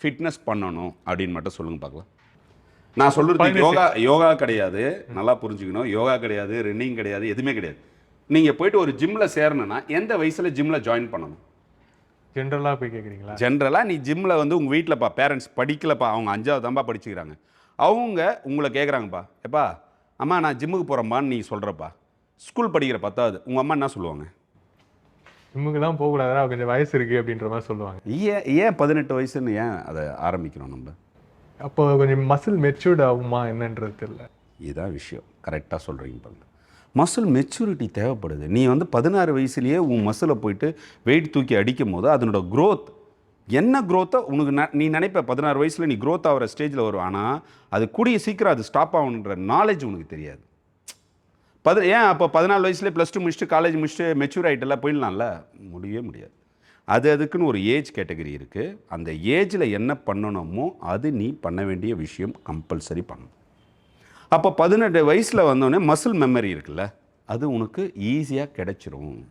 ஃபிட்னஸ் பண்ணணும் அப்படின்னு மட்டும் சொல்லுங்க பார்க்கலாம். நான் சொல்கிறது யோகா யோகா கிடையாது. நல்லா புரிஞ்சுக்கணும். யோகா கிடையாது ரன்னிங் கிடையாது எதுவுமே கிடையாது. நீங்கள் போயிட்டு ஒரு ஜிம்மில் சேரணும்னா எந்த வயசில் ஜிம்மில் ஜாயின் பண்ணணும்? ஜென்ரலா போய் கேக்குறீங்களா? ஜென்ரலாக நீ ஜிம்மில் வந்து உங்கள் வீட்டிலப்பா பேரண்ட்ஸ் படிக்கலப்பா அவங்க அஞ்சாவது தான்ப்பா படிச்சுக்கிறாங்க. அவங்க உங்களை கேட்குறாங்கப்பா எப்பா அம்மா நான் ஜிம்முக்கு போகிறேம்பான்னு நீ சொல்கிறப்பா ஸ்கூல் படிக்கிற பத்தாவது. உங்கள் அம்மா என்ன சொல்லுவாங்க? ஜிம்முக்குலாம் போகக்கூடாதுடா கொஞ்சம் வயசு இருக்கு அப்படின்ற மாதிரி சொல்லுவாங்க. ஏன் ஏன் பதினெட்டு வயசுன்னு ஏன் அதை ஆரம்பிக்கிறோம் நம்ம? அப்போ கொஞ்சம் மசில் மெச்சூர்ட் ஆகுமா என்னன்றது தெரியல இதுதான் விஷயம். கரெக்டாக சொல்கிறீங்க பாருங்க. மசில் மெச்சூரிட்டி தேவைப்படுது. நீ வந்து பதினாறு வயசுலேயே உன் மசிலை போயிட்டு வெயிட் தூக்கி அடிக்கும் போது அதனோட growth என்ன growth-ஓ உனக்கு ந- நீ நினைப்ப பதினாறு வயசில் நீ growth ஆகிற ஸ்டேஜில் வரும் ஆனால் அது கூடிய சீக்கிரம் அது ஸ்டாப் ஆகணுன்ற நாலேஜ் உனக்கு தெரியாது. பது ஏன் அப்போ பதினாலு வயசுலேயே ப்ளஸ் டூ முடிச்சுட்டு காலேஜ் முடிச்சுட்டு மெச்சூர் ஆகிட்டல போயிடலாம்ல? முடியவே முடியாது. அது அதுக்குன்னு ஒரு ஏஜ் கேட்டகரி இருக்குது அந்த ஏஜில் என்ன பண்ணணுமோ அது நீ பண்ண வேண்டிய விஷயம் கம்பல்சரி பண்ணணும். அப்போ பதினெட்டு வயசில் வந்தோடனே மசில் மெமரி இருக்குல்ல அது உனக்கு ஈஸியாக கிடச்சிரும்.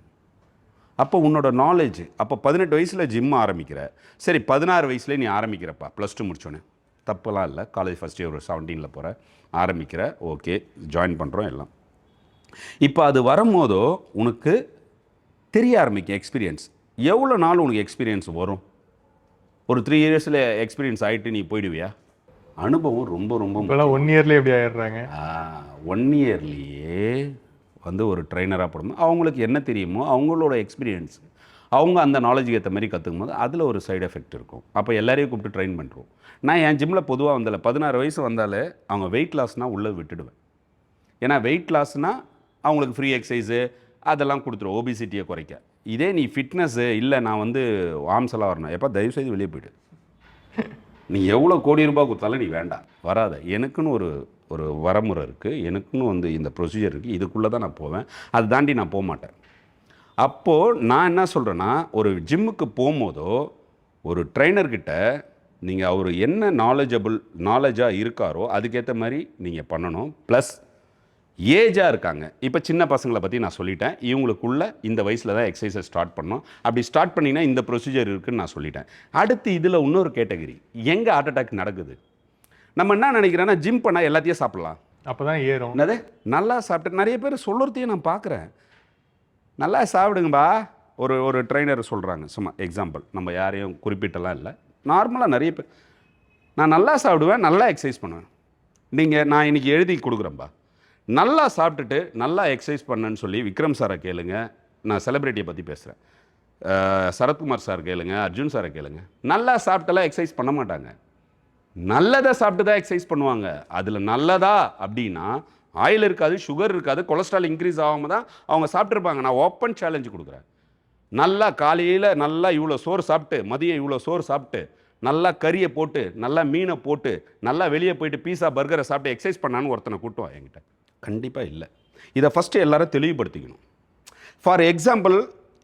அப்போ உன்னோட நாலேஜ் அப்போ பதினெட்டு வயசில் ஜிம் ஆரம்பிக்கிற சரி பதினாறு வயசுலேயே நீ ஆரம்பிக்கிறப்பா ப்ளஸ் டூ முடிச்சோன்னே தப்பெல்லாம் இல்லை காலேஜ் ஃபஸ்ட் இயர் ஒரு செவன்டீனில் போகிற ஆரம்பிக்கிற ஓகே ஜாயின் பண்ணுறோம் எல்லாம். இப்போ அது வரும்போதோ உனக்கு தெரிய ஆரம்பிக்கும் எக்ஸ்பீரியன்ஸ் எவ்வளோ நாள் உனக்கு எக்ஸ்பீரியன்ஸ் வரும்? ஒரு த்ரீ இயர்ஸில் எக்ஸ்பீரியன்ஸ் ஆகிட்டு நீ போயிடுவியா? அனுபவம் ரொம்ப ரொம்ப. இப்போலாம் ஒன் இயர்லேயே எப்படி ஆயிடுறாங்க. ஒன் இயர்லேயே வந்து ஒரு ட்ரைனராக போடும்போது அவங்களுக்கு என்ன தெரியுமோ அவங்களோட எக்ஸ்பீரியன்ஸ் அவங்க அந்த நாலேஜுக்கு ஏற்ற மாதிரி கற்றுக்கும் போது அதில் ஒரு சைடு எஃபெக்ட் இருக்கும். அப்போ எல்லாரையும் கூப்பிட்டு ட்ரெயின் பண்ணுறோம் நான் என் ஜிம்மில் பொதுவாக வந்தால பதினாறு வயசு வந்தாலே அவங்க வெயிட் லாஸ்னால் உள்ளே விட்டுடுவேன். ஏன்னா வெயிட் லாஸ்னால் அவங்களுக்கு ஃப்ரீ எக்ஸசைஸு அதெல்லாம் கொடுத்துரும். ஓபிசிட்டியை குறைக்க. இதே நீ ஃபிட்னஸ்ஸு இல்லை நான் வந்து ஆம்சலாக வரணும். எப்போ தயவுசெய்து வெளியே போயிடு. நீ எவ்வளோ கோடி ரூபாய் கொடுத்தாலும் நீ வேண்டாம் வராத. எனக்குன்னு ஒரு ஒரு வரமுறை இருக்குது எனக்குன்னு வந்து இந்த ப்ரொசீஜர் இருக்குது இதுக்குள்ளே தான் நான் போவேன். அதை தாண்டி நான் போக மாட்டேன். அப்போது நான் என்ன சொல்கிறேன்னா ஒரு ஜிம்முக்கு போகும்போதோ ஒரு ட்ரைனர்கிட்ட நீங்கள் அவர் என்ன நாலேஜபிள் நாலேஜாக இருக்காரோ அதுக்கேற்ற மாதிரி நீங்கள் பண்ணணும். ப்ளஸ் ஏஜாக இருக்காங்க. இப்போ சின்ன பசங்களை பற்றி நான் சொல்லிட்டேன். இவங்களுக்குள்ள இந்த வயசில் தான் எக்ஸசைஸை ஸ்டார்ட் பண்ணணும் அப்படி ஸ்டார்ட் பண்ணிங்கன்னா இந்த ப்ரொசீஜர் இருக்குன்னு நான் சொல்லிட்டேன். அடுத்து இதில் இன்னொரு கேட்டகரி எங்கே ஹார்ட் அட்டாக் நடக்குது? நம்ம என்ன நினைக்கிறேன்னா ஜிம் பண்ணால் எல்லாத்தையும் சாப்பிட்லாம். அப்பதான் ஏறும். என்னது? நல்லா சாப்பிட்டு நிறைய பேர் சொல்லுறதையும் நான் பார்க்குறேன். நல்லா சாப்பிடுங்கப்பா. ஒரு ஒரு ட்ரைனர் சொல்கிறாங்க சும்மா எக்ஸாம்பிள் நம்ம யாரையும் குறிப்பிட்டலாம் இல்லை. நார்மலாக நிறைய பேர் நான் நல்லா சாப்பிடுவேன் நல்லா எக்ஸசைஸ் பண்ணுவேன். நீங்கள் நான் இன்னைக்கு எழுதி கொடுக்குறேன்ப்பா நல்லா சாப்பிட்டுட்டு நல்லா எக்ஸசைஸ் பண்ணேன்னு சொல்லி விக்ரம் சாரை கேளுங்க. நான் செலிப்ரிட்டியை பற்றி பேசுகிறேன் சரத்குமார் சார் கேளுங்க அர்ஜுன் சாரை கேளுங்க. நல்லா சாப்பிட்டெல்லாம் எக்ஸசைஸ் பண்ண மாட்டாங்க. நல்லதை சாப்பிட்டு தான் எக்ஸசைஸ் பண்ணுவாங்க. அதில் நல்லதா அப்படின்னா ஆயில் இருக்காது சுகர் இருக்காது கொலஸ்ட்ரால் இன்க்ரீஸ் ஆகாம தான் அவங்க சாப்பிட்ருப்பாங்க நான் ஓப்பன் சேலஞ்சு கொடுக்குறேன். நல்லா காலையில் நல்லா இவ்வளோ சோறு சாப்பிட்டு மதியம் இவ்வளோ சோறு சாப்பிட்டு நல்லா கறியை போட்டு நல்லா மீனை போட்டு நல்லா வெளியே போயிட்டு பீஸா பர்கரை சாப்பிட்டு எக்ஸசைஸ் பண்ணான்னு ஒருத்தனை கூட்டுவான் என்கிட்ட. கண்டிப்பாக இல்லை. இதை ஃபஸ்ட்டு எல்லாரும் தெளிவுபடுத்திக்கணும். ஃபார் எக்ஸாம்பிள்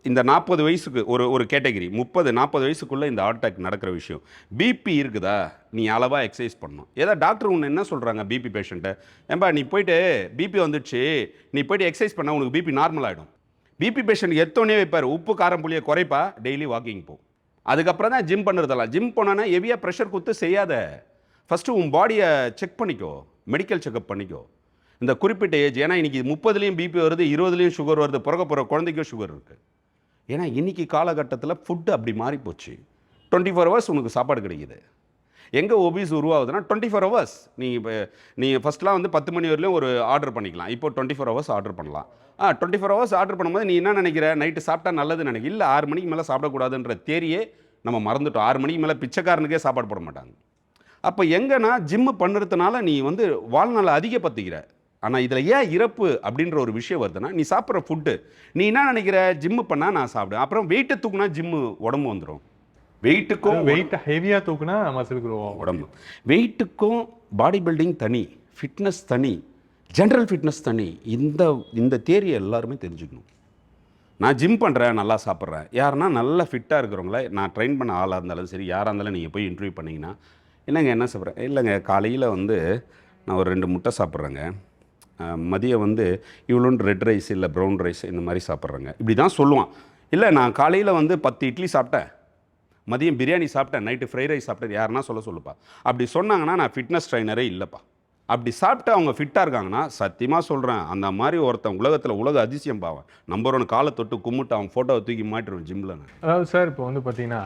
இந்த நாற்பது வயசுக்கு ஒரு ஒரு கேட்டகரி முப்பது நாற்பது வயசுக்குள்ளே இந்த ஹார்ட் அட்டாக் நடக்கிற விஷயம். பிபி இருக்குதா? நீ அளவாக எக்ஸசைஸ் பண்ணணும். ஏதோ டாக்டர் உன்னை என்ன சொல்கிறாங்க பிபி பேஷண்ட்டை ஏம்பா நீ போயிட்டு பிபி வந்துடுச்சு. நீ போயிட்டு எக்ஸசைஸ் பண்ணால் உனக்கு பிபி நார்மல் ஆகிடும் பிபி பேஷண்ட் எத்தோடனே வைப்பார். உப்பு காரம் புளியை குறைப்பா? டெய்லி வாக்கிங் போ. அதுக்கப்புறம் தான் ஜிம் பண்ணுறதெல்லாம். ஜிம் போனோன்னா ஹெவியாக ப்ரெஷர் கொடுத்து செய்யாத. ஃபஸ்ட்டு உன் பாடியை செக் பண்ணிக்கோ. மெடிக்கல் செக்அப் பண்ணிக்கோ. இந்த குறிப்பிட்ட ஏஜ் ஏன்னா இன்றைக்கி முப்பதுலேயும் பிபி வருது இருபதுலேயும் சுகர் வருது பிறக்க போகிற குழந்தைக்கும் சுகர் இருக்குது ஏன்னா இன்னைக்கு காலகட்டத்தில் ஃபுட்டு அப்படி மாறி போச்சு டுவெண்ட்டி ஃபோர் ஹவர்ஸ் உனக்கு சாப்பாடு கிடைக்குது. எங்கே ஒபீஸ் உருவாகுதுன்னா டுவெண்ட்டி ஃபோர் ஹவர்ஸ் நீங்கள் இப்போ நீங்கள் ஃபஸ்ட்லாம் வந்து பத்து மணி வரலையும் ஒரு ஆர்டர் பண்ணிக்கலாம். இப்போ டுவெண்ட்டி ஃபோர் ஹவர்ஸ் ஆர்டர் பண்ணலாம். ஆ டுவெண்ட்டி ஃபோர் ஹவர்ஸ் ஆர்டர் பண்ணும்போது நீ என்ன நினைக்கிற? நைட்டு சாப்பிட்டா நல்லதுன்னு நினைக்க இல்லை ஆறு மணிக்கு மேலே சாப்பிடக்கூடாதுன்ற தேரியே நம்ம மறந்துட்டோம். ஆறு மணிக்கு மேலே பிச்சைக்காரனுக்கே சாப்பாடு போட மாட்டாங்க. அப்போ எங்கன்னா ஜிம்மு பண்ணுறதுனால நீ வந்து வாழ்நாளை அதிகப்படுத்திக்கிற. ஆனால் இதில் ஏன் இறப்பு அப்படின்ற ஒரு விஷயம் வருதுன்னா நீ சாப்பிட்ற ஃபுட்டு நீ என்ன நினைக்கிற? ஜிம்மு பண்ணால் நான் சாப்பிடுவேன். அப்புறம் வெயிட்டை தூக்குனா ஜிம்மு உடம்பு வந்துடும் வெயிட்டுக்கும் வெயிட் ஹெவியாக தூக்குனா மசில் க்ரோ உடம்பு. வெயிட்டுக்கும் பாடி பில்டிங் தனி ஃபிட்னஸ் தனி ஜென்ரல் ஃபிட்னஸ் தனி. இந்த இந்த தேரியை எல்லாருமே தெரிஞ்சுக்கணும். நான் ஜிம் பண்ணுறேன் நல்லா சாப்பிட்றேன். யாருன்னா நல்லா ஃபிட்டாக இருக்கிறவங்கள நான் ட்ரெயின் பண்ண ஆளாக இருந்தாலும் சரி யாராக இருந்தாலும் நீங்கள் போய் இன்டர்வியூ பண்ணிங்கன்னா என்னங்க என்ன சாப்பிட்றேன் இல்லைங்க காலையில் வந்து நான் ஒரு ரெண்டு முட்டை சாப்பிட்றேங்க. மதியம் வந்து இவ்வளோன்னு ரெட் ரைஸ் இல்லை ப்ரௌன் ரைஸ் இந்த மாதிரி சாப்பிட்றேங்க. இப்படி தான் சொல்லுவான். இல்லை நான் காலையில் வந்து பத்து இட்லி சாப்பிட்டேன். மதியம் பிரியாணி சாப்பிட்டேன். நைட்டு ஃப்ரைட் ரைஸ் சாப்பிட்டேன் யாருன்னா சொல்ல சொல்லுப்பா. அப்படி சொன்னாங்கன்னா நான் ஃபிட்னஸ் ட்ரைனரே இல்லைப்பா. அப்படி சாப்பிட்டு அவங்க ஃபிட்டாக இருக்காங்கன்னா சத்தியமாக சொல்கிறேன் அந்த மாதிரி ஒருத்தன் உலகத்தில் உலக அதிசயம் பாவன் நம்பர் ஒன்று காலை தொட்டு கும்பிட்டு அவன் ஃபோட்டோவை தூக்கி மாட்டிடுவோம் ஜிம்மில் நான். அதாவது சார் இப்போ வந்து பார்த்தீங்கன்னா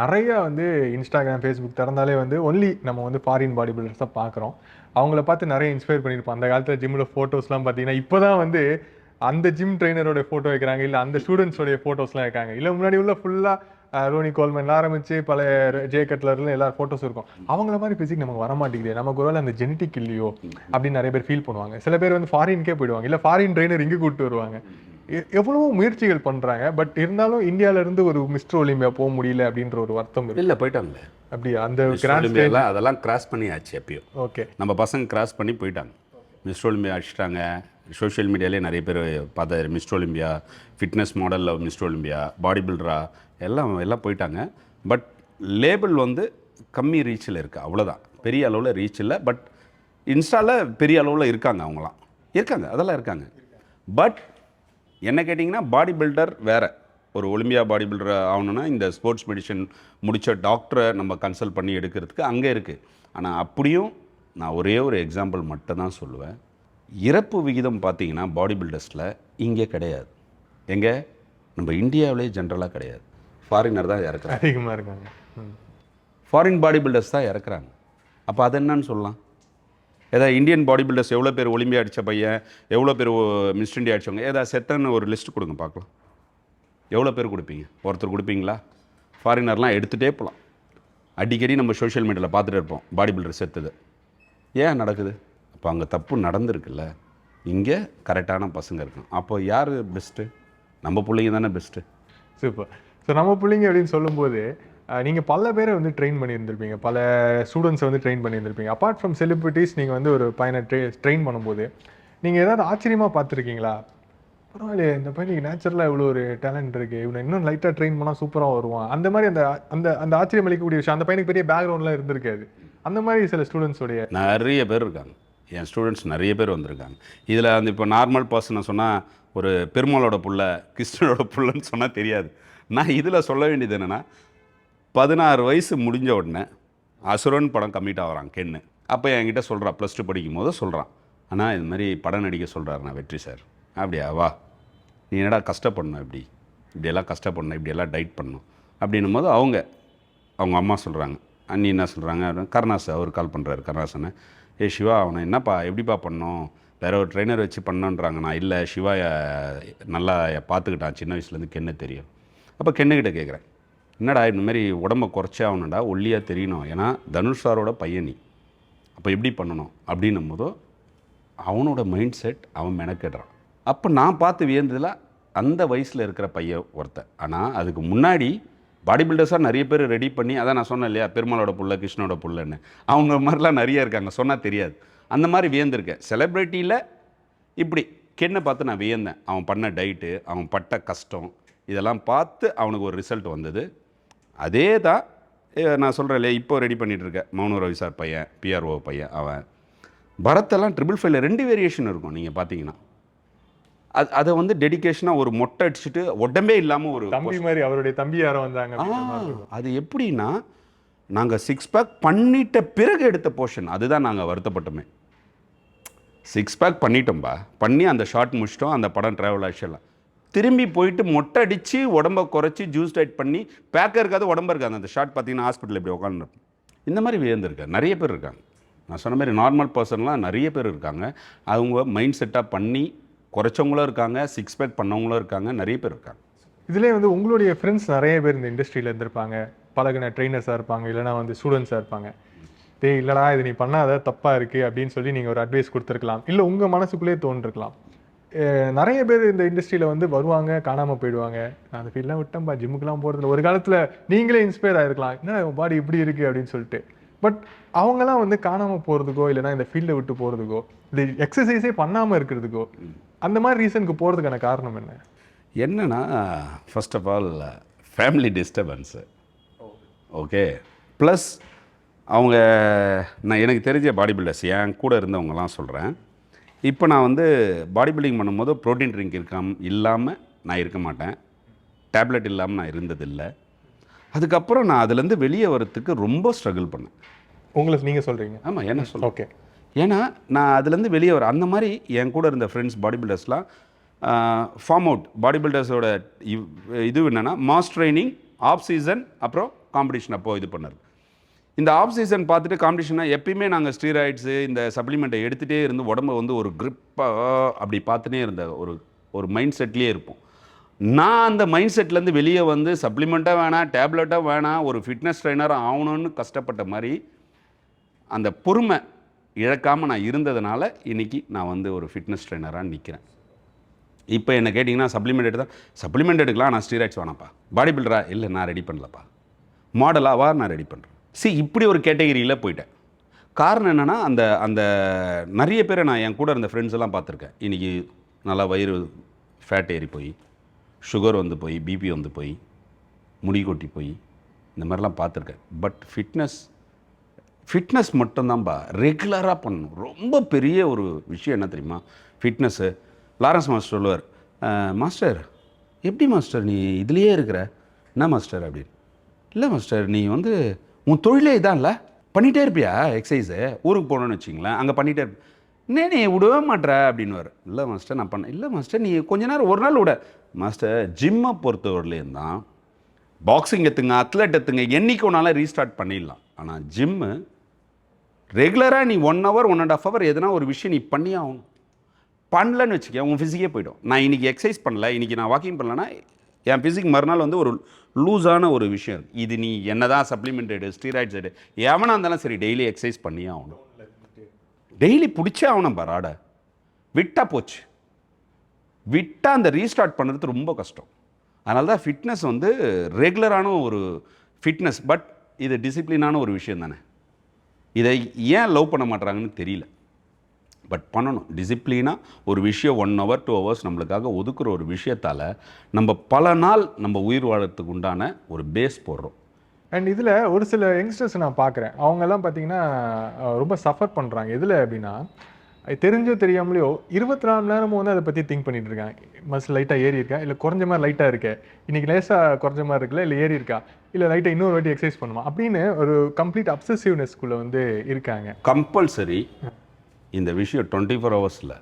நிறைய வந்து இன்ஸ்டாகிராம் ஃபேஸ்புக் திறந்தாலே வந்து ஒன்லி நம்ம வந்து ஃபாரின் பாடி பில்டர்ஸாக பார்க்குறோம் அவங்கள பார்த்து நிறைய இன்ஸ்பயர் பண்ணியிருப்போம். அந்த காலத்தில் ஜிம்மில் ஃபோட்டோஸ்லாம் பார்த்தீங்கன்னா இப்போ தான் வந்து அந்த ஜிம் ட்ரைனரோட ஃபோட்டோ வைக்கிறாங்க இல்லை அந்த ஸ்டூடெண்ட்ஸோடைய ஃபோட்டோஸ்லாம் வைக்கிறாங்க. இல்லை முன்னாடி உள்ள ஃபுல்லாக ரோனி கோல்மேன்ல ஆரம்பிச்சு பல ஜே கட்லர்ல எல்லா ஃபோட்டோஸ் இருக்கும். அவங்கள மாதிரி பிசிக் நமக்கு வர மாட்டேங்குது நமக்கு ஒருவேளை அந்த ஜெனட்டிக் இல்லையோ அப்படின்னு நிறைய பேர் ஃபீல் பண்ணுவாங்க. சில பேர் வந்து ஃபாரின்கே போயிடுவாங்க. இல்லை ஃபாரின் ட்ரைனர் இங்கே கூப்பிட்டு வருவாங்க. எவ்வளவோ முயற்சிகள் பண்றாங்க. பட் இருந்தாலும் இந்தியால இருந்து ஒரு மிஸ்டர் ஒலிம்பியா போக முடியல அப்படின்ற ஒரு வருத்தம் இல்லை போயிட்டாங்களே. அப்படி அந்த கிராண்ட் அதெல்லாம் கிராஸ் பண்ணியாச்சு எப்பயோ. ஓகே நம்ம பசங்க கிராஸ் பண்ணி போயிட்டாங்க. மிஸ்டர் ஒலிம்பியா அடிச்சிட்டாங்க. சோஷியல் மீடியாலே நிறைய பேர் பார்த்த மிஸ்டர் ஒலிம்பியா ஃபிட்னஸ் மாடலில் மிஸ்டர் ஒலிம்பியா பாடி பில்டரா எல்லாம் எல்லாம் போயிட்டாங்க. பட் லேபிள் வந்து கம்மி ரீச்சில் இருக்குது அவ்வளோதான் பெரிய அளவில் ரீச் இல்லை. பட் இன்ஸ்டாவில் பெரிய அளவில் இருக்காங்க அவங்களாம் இருக்காங்க. அதெல்லாம் இருக்காங்க. பட் என்ன கேட்டிங்கன்னா பாடி பில்டர் வேறு. ஒரு ஒலிம்பியா பாடி பில்டர் ஆகணும்னா இந்த ஸ்போர்ட்ஸ் மெடிஷன் முடித்த டாக்டரை நம்ம கன்சல்ட் பண்ணி எடுக்கிறதுக்கு அங்கே இருக்குது ஆனால் அப்படியும் நான் ஒரே ஒரு எக்ஸாம்பிள் மட்டும் தான் சொல்லுவேன். இறப்பு விகிதம் பார்த்தீங்கன்னா பாடி பில்டர்ஸில் இங்கே கிடையாது. எங்கே? நம்ம இந்தியாவிலே ஜென்ரலாக கிடையாது. ஃபாரினர் தான் இறக்குறாங்க. அதிகமா இருக்காங்க. ஃபாரின் பாடி பில்டர்ஸ் தான் இறக்குறாங்க. அப்போ அது என்னன்னு சொல்லலாம். ஏதாவது இந்தியன் பாடி பில்டர்ஸ் எவ்வளோ பேர் ஒலிம்பியா அடித்த பையன் எவ்வளோ பேர் மிஸ் இந்தியா அடிச்சவங்க ஏதாவது செத்தன்னு ஒரு லிஸ்ட் கொடுங்க பார்க்கலாம். எவ்வளோ பேர் கொடுப்பீங்க? ஒருத்தர் கொடுப்பீங்களா? ஃபாரினர்லாம் எடுத்துகிட்டே போகலாம் அடிக்கடி நம்ம சோஷியல் மீடியாவில் பார்த்துட்டு இருப்போம் பாடி பில்டர் செத்துது. ஏன் நடக்குது? அப்போ அங்கே தப்பு நடந்திருக்குல்ல. இங்கே கரெக்டான பசங்க இருக்கும் அப்போ யார் பெஸ்ட்டு நம்ம பிள்ளைங்க தானே பெஸ்ட்டு சூப்பர் ஸோ நம்ம பிள்ளைங்க அப்படின்னு சொல்லும்போது நீங்கள் பல பேரை வந்து ட்ரெயின் பண்ணியிருந்திருப்பீங்க. பல ஸ்டூடெண்ட்ஸை வந்து ட்ரெயின் பண்ணியிருந்திருப்பீங்க. அப்பார்ட் ஃப்ரம் செலிபிரிட்டிஸ் நீங்கள் வந்து ஒரு பையனை ட்ரெ ட்ரெயின் பண்ணும்போது நீங்கள் ஏதாவது ஆச்சரியமாக பார்த்துருக்கீங்களா? பரவாயில்லையே இந்த பையனுக்கு நேச்சுரலாக இவ்வளோ ஒரு டேலண்ட் இருக்குது இவனை இன்னும் லைட்டாக ட்ரெயின் பண்ணால் சூப்பராக வருவான். அந்த மாதிரி அந்த அந்த அந்த ஆச்சரியம் அளிக்கக்கூடிய விஷயம் அந்த பையனுக்கு பெரிய பேக்ரவுண்ட்லாம் இருந்திருக்காது அந்த மாதிரி சில ஸ்டூடெண்ட்ஸோடைய நிறைய பேர் இருக்காங்க. என் ஸ்டூடெண்ட்ஸ் நிறைய பேர் வந்திருக்காங்க. இதில் அந்த இப்போ நார்மல் பர்சனை சொன்னால் ஒரு பெருமாளோட புள்ள கிருஷ்ணனோட புள்ளன்னு சொன்னால் தெரியாது. நான் இதில் சொல்ல வேண்டியது என்னென்னா பதினாறு வயசு முடிஞ்ச உடனே அசுரன் படம் கம்மிட் ஆகிறான் கென்னு. அப்போ என்கிட்ட சொல்கிறான் ப்ளஸ் டூ படிக்கும் போது சொல்கிறான் ஆனால் இது மாதிரி படம் நடிக்க சொல்கிறார் நான் வெற்றி சார். அப்படியா வா. நீ என்னடா கஷ்டப்படணும் இப்படி? இப்படியெல்லாம் கஷ்டப்படணும் இப்படியெல்லாம் டைட் பண்ணணும். அப்படின்னும் போது அவங்க அவங்க அம்மா சொல்கிறாங்க அண்ணி என்ன சொல்கிறாங்க கருணாஸ் அவர் கால் பண்ணுறாரு கருணாசனை ஏ சிவா அவனை என்னப்பா எப்படிப்பா பண்ணோம் வேற ஒரு ட்ரைனர் வச்சு பண்ணோன்றாங்க நான் இல்லை சிவா நல்லா பார்த்துக்கிட்டான் சின்ன வயசுலேருந்து கென்ன தெரியும். அப்போ கென்னுக்கிட்ட கேட்குறேன் என்னடா இந்த மாதிரி உடம்ப குறைச்சே ஆகணும்டா ஒல்லியாக தெரியணும். ஏன்னா தனுஷ் சாரோட பையனி அப்போ எப்படி பண்ணணும்? அப்படின்னும் போதோ அவனோட மைண்ட் செட் அவன் மெனக்கெடுறான். அப்போ நான் பார்த்து வியந்ததில் அந்த வயசில் இருக்கிற பையன் ஒருத்தன். ஆனால் அதுக்கு முன்னாடி பாடி பில்டர்ஸாக நிறைய பேர் ரெடி பண்ணி அதான் நான் சொன்னேன் இல்லையா பெருமாளோட புள்ள கிருஷ்ணனோட புள்ளன்னு. அவங்க மாதிரிலாம் நிறைய இருக்காங்க சொன்னால் தெரியாது. அந்த மாதிரி வியந்திருக்கேன். செலிப்ரிட்டியில் இப்படி கென்னை பார்த்து நான் வியந்தேன். அவன் பண்ண டயட்டு அவன் பட்ட கஷ்டம் இதெல்லாம் பார்த்து அவனுக்கு ஒரு ரிசல்ட் வந்தது. அதே தான் நான் சொல்கிறேன் இல்லையா இப்போ ரெடி பண்ணிகிட்டு இருக்கேன் மௌன ரவி சார் பையன் பிஆர்ஓ பையன் அவன். பரத்தெல்லாம் ட்ரிபிள் ஃபைவ்ல ரெண்டு வேரியேஷன் இருக்கும் நீங்கள் பார்த்தீங்கன்னா. அது அதை வந்து டெடிகேஷனாக ஒரு மொட்டை அடிச்சுட்டு உடம்பே இல்லாமல் ஒரு தம்பி மாதிரி அவருடைய தம்பி யாரோ வந்தாங்க. அது எப்படின்னா நாங்கள் சிக்ஸ் பேக் பண்ணிட்ட பிறகு எடுத்த போர்ஷன் அதுதான் நாங்கள் வருத்தப்பட்டோமே. Six pack பண்ணிட்டோம்பா. பண்ணி அந்த ஷார்ட் முடிச்சிட்டோம் அந்த படம் ட்ராவல் ஆக்சுவலாக திரும்பி போயிட்டு மொட்டை அடித்து உடம்ப குறைச்சி ஜூஸ் டைட் பண்ணி பேக்கர் இருக்காது உடம்பு இருக்காது. அந்த ஷார்ட் பார்த்தீங்கன்னா ஹாஸ்பிட்டல் இப்படி உட்காந்துருக்கும் இந்த மாதிரி வியந்திருக்காரு. நிறைய பேர் இருக்காங்க. நான் சொன்ன மாதிரி நார்மல் பர்சன்லாம் நிறைய பேர் இருக்காங்க. அவங்க மைண்ட் செட்டாக பண்ணி குறைச்சவங்களும் இருக்காங்க சிக்ஸ் பேக் பண்ணவங்களும் இருக்காங்க நிறைய பேர் இருக்காங்க. இதிலே வந்து உங்களுடைய ஃப்ரெண்ட்ஸ் நிறைய பேர் இந்த இண்டஸ்ட்ரியில் இருந்திருப்பாங்க. பழகின ட்ரைனர்ஸாக இருப்பாங்க இல்லைனா வந்து ஸ்டூடெண்ட்ஸாக இருப்பாங்க. டேய் இல்லைடா இது நீ பண்ணாத தப்பாக இருக்குது அப்படின்னு சொல்லி நீங்கள் ஒரு அட்வைஸ் கொடுத்துருக்கலாம். இல்லை உங்கள் மனசுக்குள்ளே தோன்றிருக்கலாம். நிறைய பேர் இந்த இண்டஸ்ட்ரியில் வந்து வருவாங்க காணாமல் போயிடுவாங்க. நான் அந்த ஃபீல்லாம் விட்டேன்பா ஜிம்முக்கெலாம் போகிறதுல ஒரு காலத்தில் நீங்களே இன்ஸ்பயர் ஆகிருக்கலாம் என்ன பாடி இப்படி இருக்குது அப்படின்னு சொல்லிட்டு. பட் அவங்கெல்லாம் வந்து காணாமல் போகிறதுக்கோ இல்லைன்னா இந்த ஃபீல்டை விட்டு போகிறதுக்கோ இந்த எக்ஸசைஸே பண்ணாமல் இருக்கிறதுக்கோ அந்த மாதிரி ரீசனுக்கு போகிறதுக்கான காரணம் என்ன? என்னன்னா first of all family disturbance okay plus அவங்க நான் எனக்கு தெரிஞ்ச பாடி பில்டர்ஸ் என் கூட இருந்தவங்கலாம் சொல்கிறேன் இப்போ நான் வந்து பாடி பில்டிங் பண்ணும்போது ப்ரோட்டீன் ட்ரிங்க் இருக்காம இல்லாமல் நான் இருக்க மாட்டேன். டேப்லெட் இல்லாமல் நான் இருந்ததில்லை. அதுக்கப்புறம் நான் அதுலேருந்து வெளியே வரத்துக்கு ரொம்ப ஸ்ட்ரகிள் பண்ணேன். உங்களை நீங்க சொல்றீங்க? ஆமாம் என்ன சொல்ல ஓகே. ஏன்னா நான் அதுலேருந்து வெளியே வர அந்த மாதிரி என் கூட இருந்த ஃப்ரெண்ட்ஸ் பாடி பில்டர்ஸ்லாம் ஃபார்ம் அவுட் பாடி பில்டர்ஸோட இது என்னென்னா மாஸ் ட்ரைனிங் ஆஃப் சீசன் அப்புறம் காம்படிஷன் அப்போ இது பண்ணார். இந்த ஆஃப் சீசன் பார்த்துட்டு காம்படிஷனாக எப்பயுமே நாங்கள் ஸ்டீராய்ட்ஸு இந்த சப்ளிமெண்ட்டை எடுத்துகிட்டே இருந்து உடம்ப வந்து ஒரு க்ரிப்பாக அப்படி பார்த்துட்டே இருந்த ஒரு ஒரு மைண்ட் செட்லேயே இருப்போம். நான் அந்த மைண்ட் செட்லேருந்து வெளியே வந்து சப்ளிமெண்ட்டாக வேணாம் டேப்லெட்டாக வேணாம் ஒரு ஃபிட்னஸ் ட்ரைனராக ஆகணும்னு கஷ்டப்பட்ட மாதிரி அந்த பொறுமை இழக்காமல் நான் இருந்ததுனால இன்றைக்கி நான் வந்து ஒரு ஃபிட்னஸ் ட்ரைனராக நிற்கிறேன் இப்போ என்ன கேட்டிங்கன்னா சப்ளிமெண்ட் எடுத்தால் சப்ளிமெண்ட் எடுக்கலாம் நான் ஸ்டீராய்ட்ஸ் வேணாம்ப்பா. பாடி பில்டரா இல்லை நான் ரெடி பண்ணலப்பா. மாடலாவா நான் ரெடி பண்ணுறேன் சி இப்படி ஒரு கேட்டகிரியில் போயிட்டேன். காரணம் என்னென்னா அந்த அந்த நிறைய பேரை நான் என் கூட இருந்த ஃப்ரெண்ட்ஸ் எல்லாம் பார்த்துருக்கேன். இன்றைக்கி நல்லா வயிறு ஃபேட் ஏறி போய் சுகர் வந்து போய் பிபி வந்து போய் முடி கொட்டி போய் இந்த மாதிரிலாம் பார்த்துருக்கேன். பட் ஃபிட்னஸ் ஃபிட்னஸ் மட்டும்தான்பா ரெகுலராக பண்ணணும். ரொம்ப பெரிய ஒரு விஷயம் என்ன தெரியுமா? ஃபிட்னஸ்ஸு லாரன்ஸ் மாஸ்டர் சொல்லுவார் மாஸ்டர் எப்படி மாஸ்டர் நீ இதுலேயே இருக்கிற? என்ன மாஸ்டர் அப்படின்னு. இல்லை மாஸ்டர் நீ வந்து உன் தொழிலே இதான்ல? பண்ணிகிட்டே இருப்பியா எக்ஸசைஸு ஊருக்கு போகணுன்னு வச்சிங்களேன் அங்கே பண்ணிகிட்டே இருப்ப என்ன நீ விடவே மாட்ற அப்படின்னுவார். இல்லை மாஸ்டர் நான் பண்ண இல்லை மாஸ்டர் நீ கொஞ்ச நேரம் ஒரு நாள் விட. மாஸ்டர் ஜிம்மை பொறுத்தவரையிலேயும் தான் பாக்ஸிங் எத்துங்க அத்லெட் எத்துங்க என்னைக்கு ஒன்றால் ரீஸ்டார்ட் பண்ணிடலாம். ஆனால் ஜிம்மு ரெகுலராக நீ one hour one and half hour எதுனா ஒரு விஷயம் நீ பண்ணி ஆகணும். பண்ணலன்னு வச்சுக்க உன் ஃபிசிக்கே போயிடும். நான் இன்றைக்கி எக்ஸசைஸ் பண்ணல இன்றைக்கி நான் வாக்கிங் பண்ணலன்னா என் ஃபிசிக் மறுநாள் வந்து ஒரு லூஸான ஒரு விஷயம். இது நீ என்ன தான் சப்ளிமெண்டடு ஸ்டீராய்ட்ஸ் எடு எவனாக இருந்தாலும் சரி டெய்லி எக்ஸசைஸ் பண்ணியே ஆகணும். டெய்லி பிடிச்சே ஆகணும் பராட விட்டா போச்சு. விட்டால் அந்த ரீஸ்டார்ட் பண்ணுறது ரொம்ப கஷ்டம். அதனால தான் ஃபிட்னஸ் வந்து ரெகுலரான ஒரு ஃபிட்னஸ் பட் இது டிசிப்ளினான ஒரு விஷயம் தானே. இதை ஏன் லவ் பண்ண மாட்றாங்கன்னு தெரியல. பட் பண்ணணும். டிசிப்ளினாக ஒரு விஷயம் ஒன் ஹவர் டூ ஹவர்ஸ் நம்மளுக்காக ஒதுக்குற ஒரு விஷயத்தால் நம்ம பல நாள் நம்ம உயிர் வாழறதுக்கு உண்டான ஒரு பேஸ் போடுறோம். அண்ட் இதில் ஒரு சில யங்ஸ்டர்ஸ் நான் பார்க்குறேன் அவங்கெல்லாம் பார்த்தீங்கன்னா ரொம்ப சஃபர் பண்ணுறாங்க எதில் அப்படின்னா தெரிஞ்சோ தெரியாமலையோ இருபத்தி நாலு மணி நேரமும் வந்து அதை பற்றி திங்க் பண்ணிட்டு இருக்காங்க. மசில் லைட்டாக ஏறி இருக்கா? இல்லை குறைஞ்ச மாதிரி லைட்டாக இருக்கே? இன்னைக்கு லேசாக குறைஞ்ச மாதிரி இருக்குல்ல? இல்லை ஏறி இருக்கா? இல்லை லைட்டாக இன்னொரு வாட்டி எக்ஸசைஸ் பண்ணுமா? அப்படின்னு ஒரு கம்ப்ளீட் அப்சசிவ்னஸ்குள்ளே வந்து இருக்காங்க. கம்பல்சரி இந்த விஷயம் டுவெண்ட்டி ஃபோர் ஹவர்ஸில்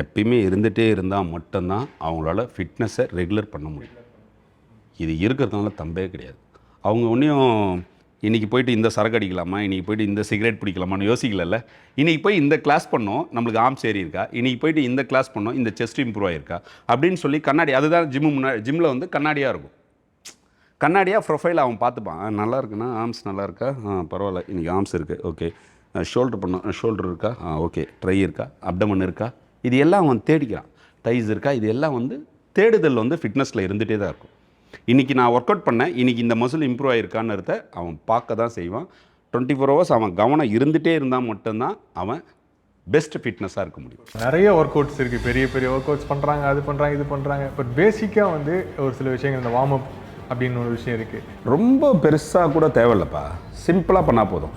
எப்பயுமே இருந்துகிட்டே இருந்தால் மட்டும்தான் அவங்களால ஃபிட்னஸை ரெகுலர் பண்ண முடியும். இது இருக்கிறதுனால தம்பே கிடையாது. அவங்க ஒன்றையும் இன்றைக்கி போயிட்டு இந்த சரக்கு அடிக்கலாமா? இன்றைக்கி போயிட்டு இந்த சிகரெட் பிடிக்கலாமான்னு யோசிக்கலல்ல? இன்றைக்கி போய் இந்த கிளாஸ் பண்ணோம் நம்மளுக்கு ஆம் ஏறி இருக்கா? இன்றைக்கி போயிட்டு இந்த கிளாஸ் பண்ணோம் இந்த செஸ்ட் இம்ப்ரூவ் ஆகிருக்கா அப்படின்னு சொல்லி கண்ணாடி அதுதான் ஜிம்மு முன்னாடி ஜிம்மில் வந்து கண்ணாடியாக இருக்கும். கண்ணாடியாக ப்ரொஃபைல் அவன் பார்த்துப்பான். நல்லா இருக்குன்னா ஆர்ம்ஸ் நல்லா இருக்கா? ஆ பரவாயில்ல இன்றைக்கி ஆர்ம்ஸ் இருக்குது ஓகே ஷோல்டர் பண்ண ஷோல்டர் இருக்கா? ஆ ஓகே ட்ரை இருக்கா? அப்டமன் இருக்கா? இது எல்லாம் அவன் தேடிக்கிறான் டைஸ் இருக்கா? இது எல்லாம் வந்து தேடுதல் வந்து ஃபிட்னஸில் இருந்துகிட்டே தான் இருக்கும். இன்றைக்கி நான் ஒர்க் அவுட் பண்ணேன். இன்றைக்கி இந்த மசில் இம்ப்ரூவ் ஆகிருக்கான்றத அவன் பார்க்க தான் செய்வான். டுவெண்ட்டி ஃபோர் ஹவர்ஸ் அவன் கவனம் இருந்துகிட்டே இருந்தால் மட்டும்தான் அவன் பெஸ்ட் ஃபிட்னஸாக இருக்க முடியும். நிறைய ஒர்க் அவுட்ஸ் இருக்குது பெரிய பெரிய ஒர்க் அவுட்ஸ் பண்ணுறாங்க அது பண்ணுறாங்க இது பண்ணுறாங்க பட் பேசிக்காக வந்து ஒரு சில விஷயங்கள் இந்த வார்ம் அப் அப்படின்னு ஒரு விஷயம் இருக்குது ரொம்ப பெருசாக கூட தேவையில்லப்பா. சிம்பிளாக பண்ணால் போதும்.